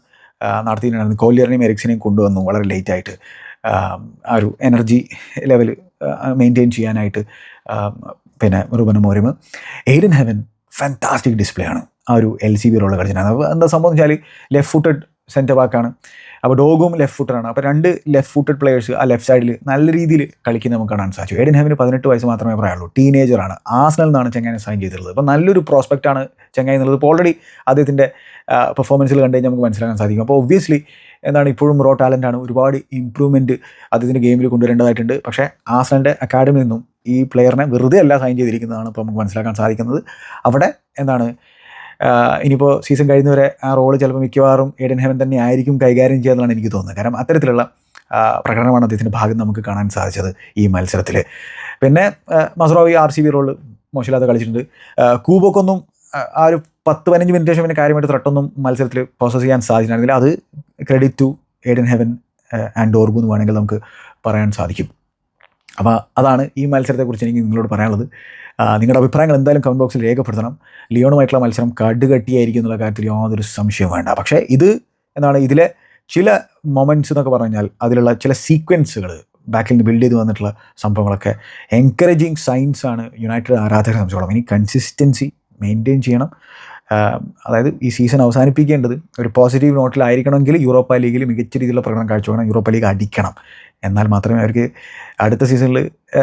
നടത്തിയിട്ടുണ്ടായിരുന്നത്. കോലിയറിനെയും എറിക്സിനെയും കൊണ്ടുവന്നു വളരെ ലേറ്റ് ആയിട്ട്. ആ, ഒരു എനർജി ലെവൽ മെയിന്റെയിൻ ചെയ്യാനായിട്ട് പിന്നെ Ruben Amorim. Aidan Heaven fantastic display ആണ്. ആ ഒരു എൽ സി ബി റോൾ കളിച്ചാണ് അപ്പോൾ എന്താ സംഭവം വെച്ചാൽ ലെഫ്റ്റ് ഫുട്ടഡ് സെന്റർ ബാക്കാണ് അപ്പോൾ ഡോഗും ലെഫ്റ്റ് ഫുട്ടറാണ് അപ്പോൾ രണ്ട് ലെഫ്റ്റ് ഫുട്ടഡ് പ്ലേയേഴ്സ് ആ ലെഫ്റ്റ് സൈഡിൽ നല്ല രീതിയിൽ കളിക്കുന്ന നമുക്ക് കാണാൻ സാധിച്ചു. എഡൻ ഹെവിന് പതിനെട്ട് വയസ്സ് മാത്രമേ പറയാനുള്ളൂ. ടീനേജറാണ് ആസ്നൽ നിന്നാണ് ചെങ്ങാനെ സൈൻ ചെയ്തിട്ടുള്ളത്. അപ്പോൾ നല്ലൊരു പ്രോസ്പെക്റ്റാണ് ചെങ്ങായി എന്നുള്ളത്. ഇപ്പോൾ ഓൾറെഡി അദ്ദേഹത്തിന്റെ പെർഫോമൻസിൽ കണ്ടു കഴിഞ്ഞാൽ നമുക്ക് മനസ്സിലാക്കാൻ സാധിക്കും. അപ്പോൾ ഒബ്വിയസ്ലി എന്താണ് ഇപ്പോഴും റോ ടാലന്റാണ് ഒരുപാട് ഇമ്പ്രൂവ്മെന്റ് അദ്ദേഹത്തിന്റെ ഗെയിമിൽ കൊണ്ടുവരേണ്ടതായിട്ടുണ്ട്. പക്ഷേ ആസ്നലിന്റെ അക്കാഡമിയിൽ നിന്നും ഈ പ്ലെയറിനെ വെറുതെ അല്ല സൈൻ ചെയ്തിരിക്കുന്നതാണ് ഇപ്പോൾ നമുക്ക് മനസ്സിലാക്കാൻ സാധിക്കുന്നത്. അവിടെ എന്താണ് ഇനിയിപ്പോൾ സീസൺ കഴിയുന്നവരെ ആ റോൾ ചിലപ്പോൾ മിക്കവാറും ഏഡൻ ഹെവൻ തന്നെ ആയിരിക്കും കൈകാര്യം ചെയ്യുന്നതാണ് എനിക്ക് തോന്നുന്നത്. കാരണം അത്തരത്തിലുള്ള പ്രകടനമാണ് അദ്ദേഹത്തിന്റെ ഭാഗം നമുക്ക് കാണാൻ സാധിച്ചത് ഈ മത്സരത്തിൽ പിന്നെ Mazraoui R C B role മോശമില്ലാതെ കളിച്ചിട്ടുണ്ട്. കൂബോക്കൊന്നും ആ ഒരു പത്ത് പതിനഞ്ച് മിനിറ്റ് ശേഷം പിന്നെ കാര്യമായിട്ട് ത്രട്ടൊന്നും മത്സരത്തിൽ പ്രോസസ്സ് ചെയ്യാൻ സാധിച്ചിട്ടുണ്ടെങ്കിൽ അത് credit to Ayden Heaven and Dorgu എന്ന് വേണമെങ്കിൽ നമുക്ക് പറയാൻ സാധിക്കും. അപ്പോൾ അതാണ് ഈ മത്സരത്തെക്കുറിച്ച് എനിക്ക് നിങ്ങളോട് പറയാനുള്ളത്. നിങ്ങളുടെ അഭിപ്രായങ്ങൾ എന്തായാലും കമന്റ് ബോക്സിൽ രേഖപ്പെടുത്തണം. ലിയോണുമായിട്ടുള്ള മത്സരം കടുകട്ടിയായിരിക്കും എന്നുള്ള കാര്യത്തിൽ യാതൊരു സംശയവും വേണ്ട. പക്ഷേ ഇത് എന്താണ് ഇതിലെ ചില മൊമെന്റ്സ് എന്നൊക്കെ പറഞ്ഞാൽ അതിലുള്ള ചില സീക്വൻസുകൾ ബാക്കിൽ നിന്ന് ബിൽഡ് ചെയ്ത് വന്നിട്ടുള്ള സംഭവങ്ങളൊക്കെ എൻകറേജിങ് സൈൻസ് ആണ് യുണൈറ്റഡ് ആരാധകരെ സംബന്ധിച്ചോളം. ഇനി കൺസിസ്റ്റൻസി മെയിന്റെയിൻ ചെയ്യണം. അതായത് ഈ സീസൺ അവസാനിപ്പിക്കേണ്ടത് ഒരു പോസിറ്റീവ് നോട്ടിലായിരിക്കണമെങ്കിൽ യൂറോപ്പ ലീഗിൽ മികച്ച രീതിയിലുള്ള പ്രകടനം കാഴ്ചവെക്കണം യൂറോപ്പ ലീഗ് അടിക്കണം. എന്നാൽ മാത്രമേ അവർക്ക് അടുത്ത സീസണിൽ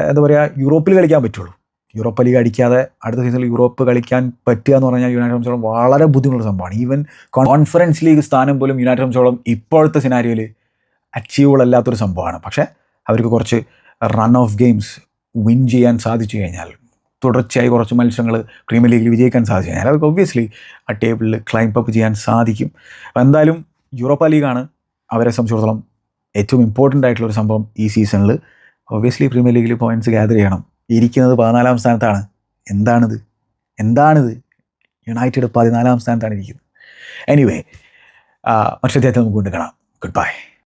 എന്താ പറയുക യൂറോപ്പിൽ കളിക്കാൻ പറ്റുള്ളൂ. യൂറോപ്പ ലീഗ് അടിക്കാതെ അടുത്ത സീസണിൽ യൂറോപ്പ് കളിക്കാൻ പറ്റുക എന്ന് പറഞ്ഞാൽ യുണൈറ്റഡ് സംബന്ധിച്ചോളം വളരെ ബുദ്ധിമുട്ടുള്ള സംഭവമാണ്. ഈവൻ കോൺഫറൻസ് ലീഗ് സ്ഥാനം പോലും യുണൈറ്റഡ് സംബന്ധിച്ചോളം ഇപ്പോഴത്തെ സിനാരിയോയിൽ അച്ചീവബിൾ അല്ലാത്തൊരു സംഭവമാണ്. പക്ഷേ അവർക്ക് കുറച്ച് റൺ ഓഫ് ഗെയിംസ് വിൻ ചെയ്യാൻ സാധിച്ചു കഴിഞ്ഞാൽ തുടർച്ചയായി കുറച്ച് മത്സരങ്ങൾ പ്രീമിയർ ലീഗിൽ വിജയിക്കാൻ സാധിച്ചു. കഴിഞ്ഞാൽ അവർക്ക് ഒബ്വിയസ്ലി ആ ടേബിളിൽ ക്ലൈംബ് അപ്പ് ചെയ്യാൻ സാധിക്കും. എന്തായാലും യൂറോപ്പ ലീഗാണ് അവരെ സംബന്ധിച്ചിടത്തോളം ഏറ്റവും ഇമ്പോർട്ടന്റ് ആയിട്ടുള്ള ഒരു സംഭവം ഈ സീസണിൽ ഒബ്വിയസ്ലി പ്രീമിയർ ലീഗിൽ പോയിന്റ്സ് ഗ്യാദർ ചെയ്യണം. ഇരിക്കുന്നത് പതിനാലാം സ്ഥാനത്താണ്. എന്താണിത്? എന്താണിത്? യുണൈറ്റഡ് പതിനാലാം സ്ഥാനത്താണ് ഇരിക്കുന്നത്. എനിവേ മറ്റൊരു നമുക്ക് കൊണ്ട് കാണാം. Good bye